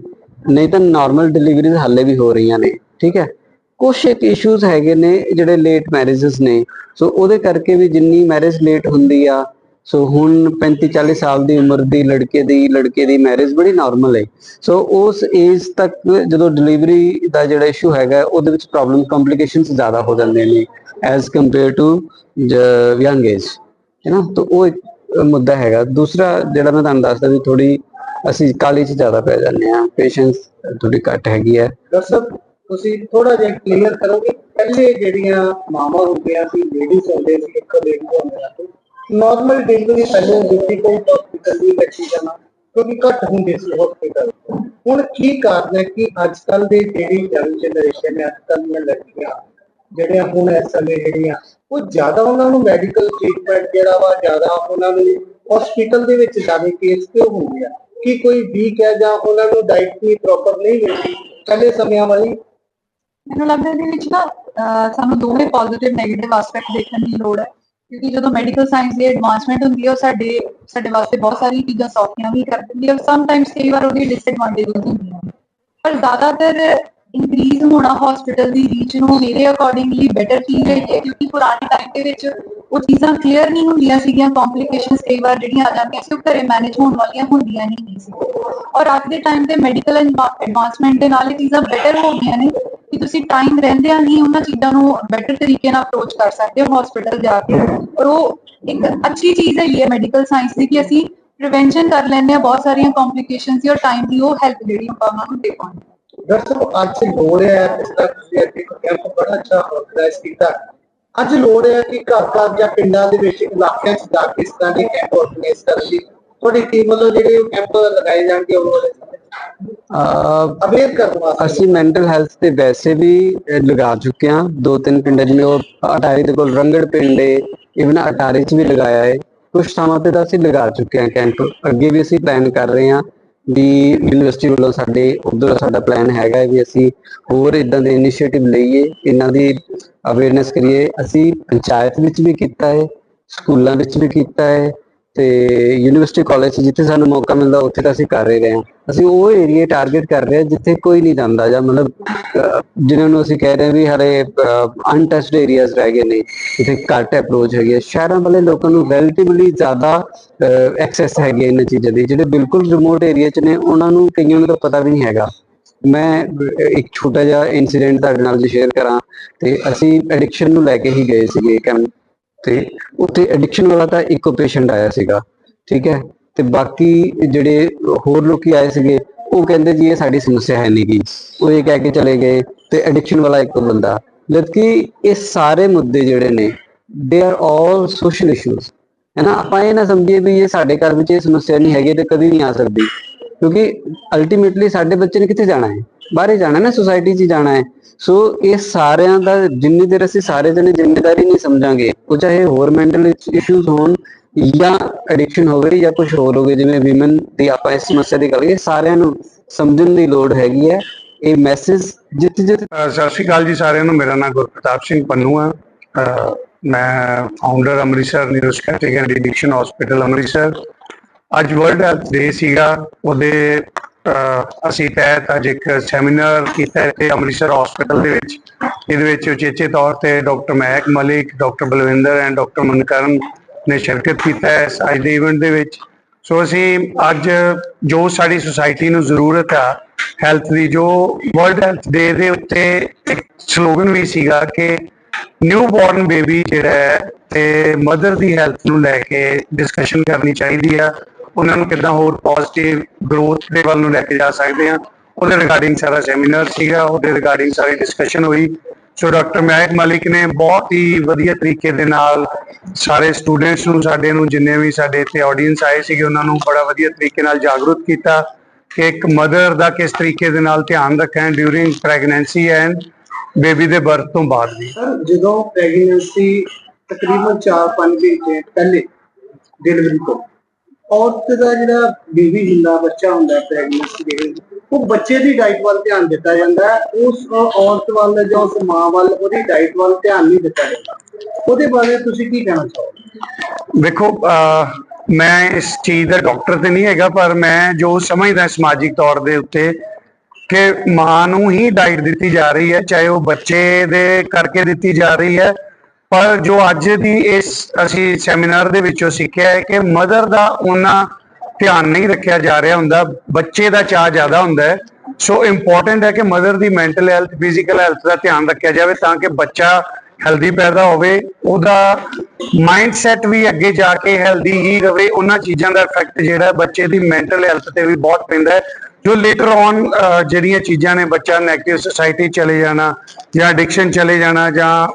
ਨਹੀਂ ਤਾਂ ਨਾਰਮਲ ਡਿਲੀਵਰੀਜ਼ ਹਾਲੇ ਵੀ ਹੋ ਰਹੀਆਂ ਨੇ। ਠੀਕ ਹੈ? ਕੁਛ ਇੱਕ ਇਸ਼ੂਜ਼ ਹੈਗੇ ਨੇ ਜਿਹੜੇ ਲੇਟ ਮੈਰਿਜਸ ਨੇ। ਸੋ ਉਹਦੇ ਕਰਕੇ ਵੀ ਜਿੰਨੀ ਮੈਰਿਜ ਲੇਟ ਹੁੰਦੀ ਆ ਸੋ ਹੁਣ 35 40 ਸਾਲ ਦੀ ਉਮਰ ਦੀ ਲੜਕੇ ਦੀ ਲੜਕੇ ਦੀ ਮੈਰਿਜ ਬੜੀ ਨਾਰਮਲ ਹੈ ਸੋ ਉਸ ਏਜ ਤੱਕ ਜਦੋਂ ਡਿਲੀਵਰੀ ਦਾ ਜਿਹੜਾ ਇਸ਼ੂ ਹੈਗਾ, ਉਹਦੇ ਵਿੱਚ ਪ੍ਰੋਬਲਮ ਕੰਪਲਿਕੇਸ਼ਨਸ ਜ਼ਿਆਦਾ ਹੋ ਜਾਂਦੇ ਨੇ as compare to young age ਹੈ ਨਾ? ਤਾਂ ਉਹ ਇੱਕ ਮੁੱਦਾ ਹੈਗਾ। ਦੂਸਰਾ ਜਿਹੜਾ ਮੈਂ ਤੁਹਾਨੂੰ ਦੱਸਦਾ ਵੀ ਥੋੜੀ ਅਸੀਂ ਕਾਲੀ ਚ ਜ਼ਿਆਦਾ ਪੈ ਜਾਂਦੇ ਆ ਪੇਸ਼ੈਂਸ ਥੋੜੀ ਘੱਟ ਹੈਗੀ ਹੈ। ਦਰਸ਼ਕ ਤੁਸੀਂ ਥੋੜਾ ਜਿਹਾ ਕਲੀਅਰ ਕਰੋਗੇ। ਪਹਿਲੇ ਜਿਹੜੀਆਂ ਮਾਵਾਂ ਹੁੰਦੀਆਂ ਸੀ ਲੇਡੀਜ਼ ਹੁੰਦੇ ਸੀ, ਇੱਕ ਲੇਡੀ ਹੁੰਦੀਆਂ ਸੀ। ਨਾਰਮਲ ਡਿਲੀਵਰੀ ਪਹਿਲੇ ਹੁੰਦੀ ਕੋਈ ਹਸਪੀਟਲ ਨਹੀਂ ਲੱਗੀ ਜਾਣਾ ਕਿਉਂਕਿ ਘੱਟ ਹੁੰਦੇ ਸੀ ਹਸਪੀਟਲ ਹੁਣ ਕੀ ਕਾਰਨ ਹੈ ਕਿ ਅੱਜ ਕੱਲ ਦੇ ਜਿਹੜੀ ਯੰਗ ਜਨਰੇਸ਼ਨ ਹੈ ਅੱਜ ਕੱਲ ਦੀਆਂ ਲੜਕੀਆਂ, ਜਿਹੜੀਆਂ ਹੁਣ ਇਸ ਸਮੇਂ ਜਿਹੜੀਆਂ, ਉਹ ਜ਼ਿਆਦਾ ਉਹਨਾਂ ਨੂੰ ਮੈਡੀਕਲ ਟ੍ਰੀਟਮੈਂਟ ਜਿਹੜਾ ਵਾ, ਜ਼ਿਆਦਾ ਉਹਨਾਂ ਨੂੰ ਹਸਪੀਟਲ ਦੇ ਵਿੱਚ ਜਾਣੇ ਕੇਸ ਕਿਉਂ ਹੁੰਦੇ ਆ ਕੀ ਕੋਈ ਵੀਕ ਹੈ ਜਾਂ ਉਹਨਾਂ ਨੂੰ ਡਾਈਟ ਵੀ ਪ੍ਰੋਪਰ ਨਹੀਂ ਮਿਲਦੀ, ਪਹਿਲੇ ਸਮਿਆਂ ਵਾਲੀ ਮੈਨੂੰ ਲੱਗਦਾ ਇਹਦੇ ਵਿੱਚ ਨਾ ਸਾਨੂੰ ਦੋਵੇਂ ਪੋਜ਼ਿਟਿਵ ਨੈਗੇਟਿਵ ਐਸਪੈਕਟ ਦੇਖਣ ਦੀ ਲੋੜ ਹੈ। ਕਿਉਂਕਿ ਜਦੋਂ ਮੈਡੀਕਲ ਸਾਇੰਸ ਦੀ ਐਡਵਾਂਸਮੈਂਟ ਹੁੰਦੀ ਹੈ, ਉਹ ਸਾਡੇ ਸਾਡੇ ਵਾਸਤੇ ਬਹੁਤ ਸਾਰੀ ਚੀਜ਼ਾਂ ਸੌਖੀਆਂ ਵੀ ਕਰ ਦਿੰਦੀ ਹੈ ਸਮ ਟਾਈਮਸ ਕਈ ਵਾਰ ਉਹਦੀ ਡਿਸਐਡਵਾਂਟੇਜਸ ਹੁੰਦੀਆਂ ਪਰ ਜ਼ਿਆਦਾਤਰ ਇਨਕਰੀਜ਼ ਹੋਣਾ ਹਸਪੀਟਲ ਦੀ ਰੀਚ ਨੂੰ ਮੇਰੇ ਅਕੋਰਡਿੰਗਲੀ ਬੈਟਰ ਚੀਜ਼ ਹੈ ਕਿਉਂਕਿ ਪੁਰਾਣੇ ਟਾਈਮ ਦੇ ਵਿੱਚ ਉਹ ਚੀਜ਼ਾਂ ਕਲੀਅਰ ਨਹੀਂ ਹੁੰਦੀਆਂ ਸੀਗੀਆਂ ਕੰਪਲਿਕੇਸ਼ਨਸ ਕਈ ਵਾਰ ਜਿਹੜੀਆਂ ਆ ਜਾਂਦੀਆਂ ਸੀ, ਉਹ ਘਰੇ ਮੈਨੇਜ ਹੋਣ ਵਾਲੀਆਂ ਹੁੰਦੀਆਂ ਨਹੀਂ ਸੀ। ਔਰ ਅੱਜ ਦੇ ਟਾਈਮ ਤੇ ਮੈਡੀਕਲ ਐਡਵਾਂਸਮੈਂਟ ਦੇ ਨਾਲ ਇਹ ਚੀਜ਼ਾਂ ਬੈਟਰ ਹੋ ਗਈਆਂ ਨੇ। ਕਿ ਤੁਸੀਂ ਟਾਈਮ ਰਹਿੰਦਿਆਂ ਹੀ ਉਹਨਾਂ ਚੀਜ਼ਾਂ ਨੂੰ ਬੈਟਰ ਤਰੀਕੇ ਨਾਲ ਅਪਰੋਚ ਕਰ ਸਕਦੇ ਹੋ ਹਸਪੀਟਲ ਜਾ ਕੇ। ਔਰ ਉਹ ਇੱਕ ਅੱਛੀ ਚੀਜ਼ ਹੈਗੀ ਹੈ ਮੈਡੀਕਲ ਸਾਇੰਸ ਦੀ ਕਿ ਅਸੀਂ ਪ੍ਰੀਵੈਂਸ਼ਨ ਕਰ ਲੈਂਦੇ ਆ ਬਹੁਤ ਸਾਰੀਆਂ ਕੰਪਲਿਕੇਸ਼ਨਸ ਦੀ ਔਰ ਟਾਈਮ ਦੀ ਉਹ ਹੈਲਪ ਜਿਹੜੀ ਆਪਾਂ ਉਹਨਾਂ ਨੂੰ ਦੇ ਪਾਉਂਦੇ ਹਾਂ। ਦਰਸ਼ਕ ਅੱਜ ਲੋੜ ਹੈ, ਇਸ ਤਰ੍ਹਾਂ ਤੁਸੀਂ ਅੱਜ ਇੱਕ ਕੈਂਪ ਬੜਾ ਅੱਛਾ ਆਰਗੇਨਾਈਜ਼ ਕੀਤਾ। ਅੱਜ ਲੋੜ ਹੈ ਕਿ ਘਰ ਘਰ ਜਾਂ ਪਿੰਡਾਂ ਦੇ ਵਿੱਚ ਇਲਾਕਿਆਂ 'ਚ ਜਾ ਕੇ ਇਸ ਤਰ੍ਹਾਂ ਦੇ ਕੈਂਪ ਆਰਗੇਨਾਈਜ਼ ਕਰਨ ਦੀ ਤੁਹਾਡੀ ਟੀਮ ਵੱਲੋਂ ਜਿਹੜੇ ਉਹ ਕੈਂਪ ਲਗਾਏ ਜਾਣਗੇ ਆਉਣ ਵਾਲੇ ਅਵੇਅਰ ਕਰਨ ਵਾਸਤੇ ਅਸੀਂ ਮੈਂਟਲ ਹੈਲਥ ਤੇ ਵੈਸੇ ਵੀ ਲਗਾ ਚੁੱਕੇ ਹਾਂ। ਦੋ ਤਿੰਨ ਪਿੰਡਾਂ ਜਿਵੇਂ ਉਹ ਅਟਾਰੀ ਦੇ ਕੋਲ ਰੰਗੜ ਪਿੰਡ ਇਵਨ ਅਟਾਰੀ 'ਚ ਵੀ ਲਗਾਇਆ ਹੈ ਕੁਝ ਥਾਵਾਂ ਤੇ ਤਾਂ ਅਸੀਂ ਲਗਾ ਚੁੱਕੇ ਹਾਂ ਕੈਂਪ ਅੱਗੇ ਵੀ ਅਸੀਂ ਪਲਾਨ ਕਰ ਰਹੇ ਹਾਂ ਵੀ ਯੂਨੀਵਰਸਿਟੀ ਵੱਲੋਂ ਸਾਡੇ ਉਧਰ ਸਾਡਾ ਪਲਾਨ ਹੈਗਾ ਵੀ ਅਸੀਂ ਹੋਰ ਇਦਾਂ ਦੇ ਇਨੀਸ਼ੀਏਟਿਵ ਲਈਏ ਇਹਨਾਂ ਦੀ ਅਵੇਅਰਨੈਸ ਕਰੀਏ। ਅਸੀਂ ਪੰਚਾਇਤ ਵਿੱਚ ਵੀ ਕੀਤਾ ਹੈ ਸਕੂਲਾਂ ਵਿੱਚ ਵੀ ਕੀਤਾ ਹੈ ਤੇ ਯੂਨੀਵਰਸਿਟੀ ਕਾਲਜ ਜਿੱਥੇ ਸਾਨੂੰ ਮੌਕਾ ਮਿਲਦਾ, ਉੱਥੇ ਤਾਂ ਅਸੀਂ ਕਰ ਰਹੇ ਹਾਂ। ਅਸੀਂ ਉਹ ਏਰੀਆ ਟਾਰਗੇਟ ਕਰ ਰਹੇ ਹਾਂ ਜਿੱਥੇ ਕੋਈ ਨਹੀਂ ਜਾਂਦਾ ਜਾਂ ਮਤਲਬ ਜਿਨ੍ਹਾਂ ਨੂੰ ਅਸੀਂ ਕਹਿ ਰਹੇ ਵੀ ਹਰੇ ਅਨਟੈਸਟਡ ਏਰੀਆਜ਼ ਰਹਿ ਗਏ ਨੇ, ਜਿੱਥੇ ਘੱਟ ਅਪਰੋਚ ਹੈਗੀ ਹੈ। ਸ਼ਹਿਰਾਂ ਵਾਲੇ ਲੋਕਾਂ ਨੂੰ ਰਿਲੇਟਿਵਲੀ ਜ਼ਿਆਦਾ ਐਕਸੈਸ ਹੈਗੀ ਇਹਨਾਂ ਚੀਜ਼ਾਂ ਦੀ, ਜਿਹੜੇ ਬਿਲਕੁਲ ਰਿਮੋਟ ਏਰੀਆ 'ਚ ਨੇ, ਉਹਨਾਂ ਨੂੰ ਕਈਆਂ ਨੂੰ ਤਾਂ ਪਤਾ ਵੀ ਨਹੀਂ ਹੈਗਾ। ਮੈਂ ਇੱਕ ਛੋਟਾ ਜਿਹਾ ਇਨਸੀਡੈਂਟ ਤੁਹਾਡੇ ਨਾਲ ਜੇ ਸ਼ੇਅਰ ਕਰਾਂ, ਤੇ ਅਸੀਂ ਐਡਿਕਸ਼ਨ ਨੂੰ ਲੈ ਕੇ ਹੀ ਗਏ ਸੀਗੇ ਤੇ ਉੱਥੇ ਐਡਿਕਸ਼ਨ ਵਾਲਾ ਤਾਂ ਇੱਕੋ ਪੇਸ਼ੈਂਟ ਆਇਆ ਸੀਗਾ, ਠੀਕ ਹੈ? ਤੇ ਬਾਕੀ ਜਿਹੜੇ ਹੋਰ ਲੋਕੀ ਆਏ ਸੀਗੇ, ਉਹ ਕਹਿੰਦੇ ਜੀ ਇਹ ਸਾਡੀ ਸਮੱਸਿਆ ਹੈ ਨਹੀਂ ਗੀ। ਉਹ ਇਹ ਕਹਿ ਕੇ ਚਲੇ ਗਏ ਤੇ ਐਡਿਕਸ਼ਨ ਵਾਲਾ ਇੱਕੋ ਬੰਦਾ। ਜਦਕਿ ਇਹ ਸਾਰੇ ਮੁੱਦੇ ਜਿਹੜੇ ਨੇ they are all social issues ਹੈ ਨਾ ਆਪਾਂ ਇਹ ਨਾ ਸਮਝੀਏ ਵੀ ਇਹ ਸਾਡੇ ਘਰ ਵਿੱਚ ਇਹ ਸਮੱਸਿਆ ਨਹੀਂ ਹੈਗੀ ਤੇ ਕਦੀ ਨਹੀਂ ਆ ਸਕਦੀ। ਕਿਉਂਕਿ ਅਲਟੀਮੇਟਲੀ ਸਾਡੇ ਬੱਚੇ ਨੇ ਕਿੱਥੇ ਜਾਣਾ ਹੈ? ਬਾਹਰ ਜਾਣਾ ਨਾ ਸੋਸਾਇਟੀ 'ਚ ਜਾਣਾ ਹੈ। ਸੋ ਇਹ ਸਾਰਿਆਂ ਦਾ, ਜਿੰਨੀ ਦੇਰ ਅਸੀਂ ਸਾਰੇ ਜਣੇ ਜ਼ਿੰਮੇਵਾਰੀ ਨਹੀਂ ਸਮਝਾਂਗੇ, ਉਹ ਚਾਹੇ ਹੋਰ ਮੈਂਟਲ ਇਸ਼ੂਜ਼ ਹੋਣ ਜਾਂ ਐਡਿਕਸ਼ਨ ਹੋਵੇ ਜਾਂ ਕੁਝ ਹੋਰ ਹੋਵੇ, ਜਿਵੇਂ ਵਿਮਨ ਦੀ ਆਪਾਂ ਇਸ ਸਮੱਸਿਆ ਦੀ ਗੱਲ ਕਰੀਏ, ਸਾਰਿਆਂ ਨੂੰ ਸਮਝਣ ਦੀ ਲੋੜ ਹੈਗੀ ਹੈ। ਇਹ ਮੈਸੇਜ ਜਿੱਤ ਜਿੱਤ ਸਤਿ ਸ਼੍ਰੀ ਅਕਾਲ ਜੀ ਸਾਰਿਆਂ ਨੂੰ। ਮੇਰਾ ਨਾਮ ਗੁਰਪ੍ਰਤਾਪ ਸਿੰਘ ਪੰਨੂ ਆ। ਮੈਂ founder Amritsar neuropsychiatric and addiction hospital Amritsar. ਅੱਜ ਵਰਲਡ ਹੈਲਥ ਡੇ ਸੀਗਾ, ਉਹਦੇ ਅਸੀਂ ਤਹਿਤ ਅੱਜ ਇੱਕ ਸੈਮੀਨਾਰ ਕੀਤਾ ਇੱਥੇ ਅੰਮ੍ਰਿਤਸਰ ਹਸਪੀਟਲ ਦੇ ਵਿੱਚ। ਇਹਦੇ ਵਿੱਚ ਉਚੇਚੇ ਤੌਰ ਤੇ doctor Mehak Malik doctor Balwinder and doctor Mankaran ਨੇ ਸ਼ਿਰਕਤ ਕੀਤਾ ਹੈ ਇਸ, ਅੱਜ ਦੇ ਇਵੈਂਟ ਦੇ ਵਿੱਚ। ਸੋ ਅਸੀਂ ਅੱਜ ਜੋ ਸਾਡੀ ਸੁਸਾਇਟੀ ਨੂੰ ਜ਼ਰੂਰਤ ਆ ਹੈਲਥ ਦੀ, ਜੋ ਵਰਲਡ ਹੈਲਥ ਡੇ ਦੇ ਉੱਤੇ ਇੱਕ ਸਲੋਗਨ ਵੀ ਸੀਗਾ ਕਿ ਨਿਊ ਬੋਰਨ ਬੇਬੀ ਜਿਹੜਾ ਹੈ, ਤੇ ਮਦਰ ਦੀ ਹੈਲਥ ਨੂੰ ਲੈ ਕੇ ਡਿਸਕਸ਼ਨ ਕਰਨੀ ਚਾਹੀਦੀ ਆ। ਉਹਨਾਂ ਨੂੰ ਕਿੱਦਾਂ ਹੋਰ ਪੋਜ਼ਿਟਿਵ ਗਰੋਥ ਦੇ ਵੱਲ ਨੂੰ ਲੈ ਕੇ ਜਾ ਸਕਦੇ ਆ ਉਹਦੇ ਰਿਗਾਰਡਿੰਗ ਸਾਰਾ ਸੈਮੀਨਾਰ ਸੀਗਾ, ਉਹਦੇ ਰਿਗਾਰਡਿੰਗ ਸਾਰੀ ਡਿਸਕਸ਼ਨ ਹੋਈ। ਸੋ ਡਾਕਟਰ ਮਹਿਕ ਮਲਿਕ ਨੇ ਬਹੁਤ ਹੀ ਵਧੀਆ ਤਰੀਕੇ ਦੇ ਨਾਲ ਸਾਰੇ ਸਟੂਡੈਂਟਸ ਨੂੰ, ਸਾਡੇ ਨੂੰ, ਜਿੰਨੇ ਵੀ ਸਾਡੇ ਇੱਥੇ ਆਡੀਅנס ਆਏ ਸੀਗੇ, ਉਹਨਾਂ ਨੂੰ ਬੜਾ ਵਧੀਆ ਤਰੀਕੇ ਨਾਲ ਜਾਗਰੂਕ ਕੀਤਾ ਕਿ ਇੱਕ ਮਦਰ ਦਾ ਕਿਸ ਤਰੀਕੇ ਦੇ ਨਾਲ ਧਿਆਨ ਰੱਖਣਾ ਡਿਊਰਿੰਗ ਪ੍ਰੈਗਨੈਂਸੀ ਐਂਡ ਬੇਬੀ ਦੇ ਬਰਥ ਤੋਂ ਬਾਅਦ ਵੀ। ਸਰ ਜਦੋਂ ਪ੍ਰੈਗਨੈਂਸੀ ਤਕਰੀਬਨ 4-5 ਮਹੀਨੇ ਪਹਿਲੇ ਡਿਲੀਵਰੀ ਤੋਂ ਔਰਤ ਦਾ ਜਿਹੜਾ ਬੇਬੀ ਹੁੰਦਾ ਬੱਚਾ ਹੁੰਦਾ ਪ੍ਰੈਗਨੈਂਸੀ ਦੇ ਉਹ ਬੱਚੇ ਦੀ ਡਾਈਟ ਵੱਲ ਧਿਆਨ ਦਿੱਤਾ ਜਾਂਦਾ ਹੈ। ਉਸ ਔਰਤ ਵੱਲ ਜਾਂ ਉਸ ਮਾਂ ਵੱਲ ਉਹਦੀ ਡਾਈਟ ਵੱਲ ਧਿਆਨ ਨਹੀਂ ਦਿੱਤਾ ਜਾਂਦਾ। ਉਹਦੇ ਬਾਰੇ ਤੁਸੀਂ ਕੀ ਕਹਿਣਾ ਚਾਹੋ ਵੇਖੋ ਅਹ, ਮੈਂ ਇਸ ਚੀਜ਼ ਦਾ ਡਾਕਟਰ ਤੇ ਨਹੀਂ ਹੈਗਾ ਪਰ ਮੈਂ ਜੋ ਸਮਝਦਾ ਸਮਾਜਿਕ ਤੌਰ ਦੇ ਉੱਤੇ ਕਿ ਮਾਂ ਨੂੰ ਹੀ ਡਾਈਟ ਦਿੱਤੀ ਜਾ ਰਹੀ ਹੈ ਚਾਹੇ ਉਹ ਬੱਚੇ ਦੇ ਕਰਕੇ ਦਿੱਤੀ ਜਾ ਰਹੀ ਹੈ ਪਰ ਜੋ ਅੱਜ ਦੀ ਇਸ ਅਸੀਂ ਸੈਮੀਨਾਰ ਦੇ ਵਿੱਚੋਂ ਸਿੱਖਿਆ ਹੈ ਕਿ ਮਦਰ ਦਾ ਉਹਨਾਂ ਧਿਆਨ ਨਹੀਂ ਰੱਖਿਆ ਜਾ ਰਿਹਾ ਹੁੰਦਾ, ਬੱਚੇ ਦਾ ਚਾਹ ਜ਼ਿਆਦਾ ਹੁੰਦਾ ਹੈ। ਸੋ ਇੰਪੋਰਟੈਂਟ ਹੈ ਕਿ ਮਦਰ ਦੀ ਮੈਂਟਲ ਹੈਲਥ ਫਿਜ਼ੀਕਲ ਹੈਲਥ ਦਾ ਧਿਆਨ ਰੱਖਿਆ ਜਾਵੇ ਤਾਂ ਕਿ ਬੱਚਾ ਹੈਲਦੀ ਪੈਦਾ ਹੋਵੇ। ਉਹਦਾ ਮਾਈਂਡ ਸੈਟ ਵੀ ਅੱਗੇ ਜਾ ਕੇ ਹੈਲਦੀ ਹੀ ਰਵੇ। ਉਹਨਾਂ ਚੀਜ਼ਾਂ ਦਾ ਇਫੈਕਟ ਜਿਹੜਾ ਬੱਚੇ ਦੀ ਮੈਂਟਲ ਹੈਲਥ ਤੇ ਵੀ ਬਹੁਤ ਪੈਂਦਾ ਹੈ। ਜੋ ਲੇਟਰ ਔਨ ਜਿਹੜੀਆਂ ਚੀਜ਼ਾਂ ਨੇ ਬੱਚਾ ਨੈਗੇਟਿਵ ਸੋਸਾਇਟੀ ਚਲੇ ਜਾਣਾ ਜਾਂ ਐਡਿਕਸ਼ਨ ਚਲੇ ਜਾਣਾ ਜਾਂ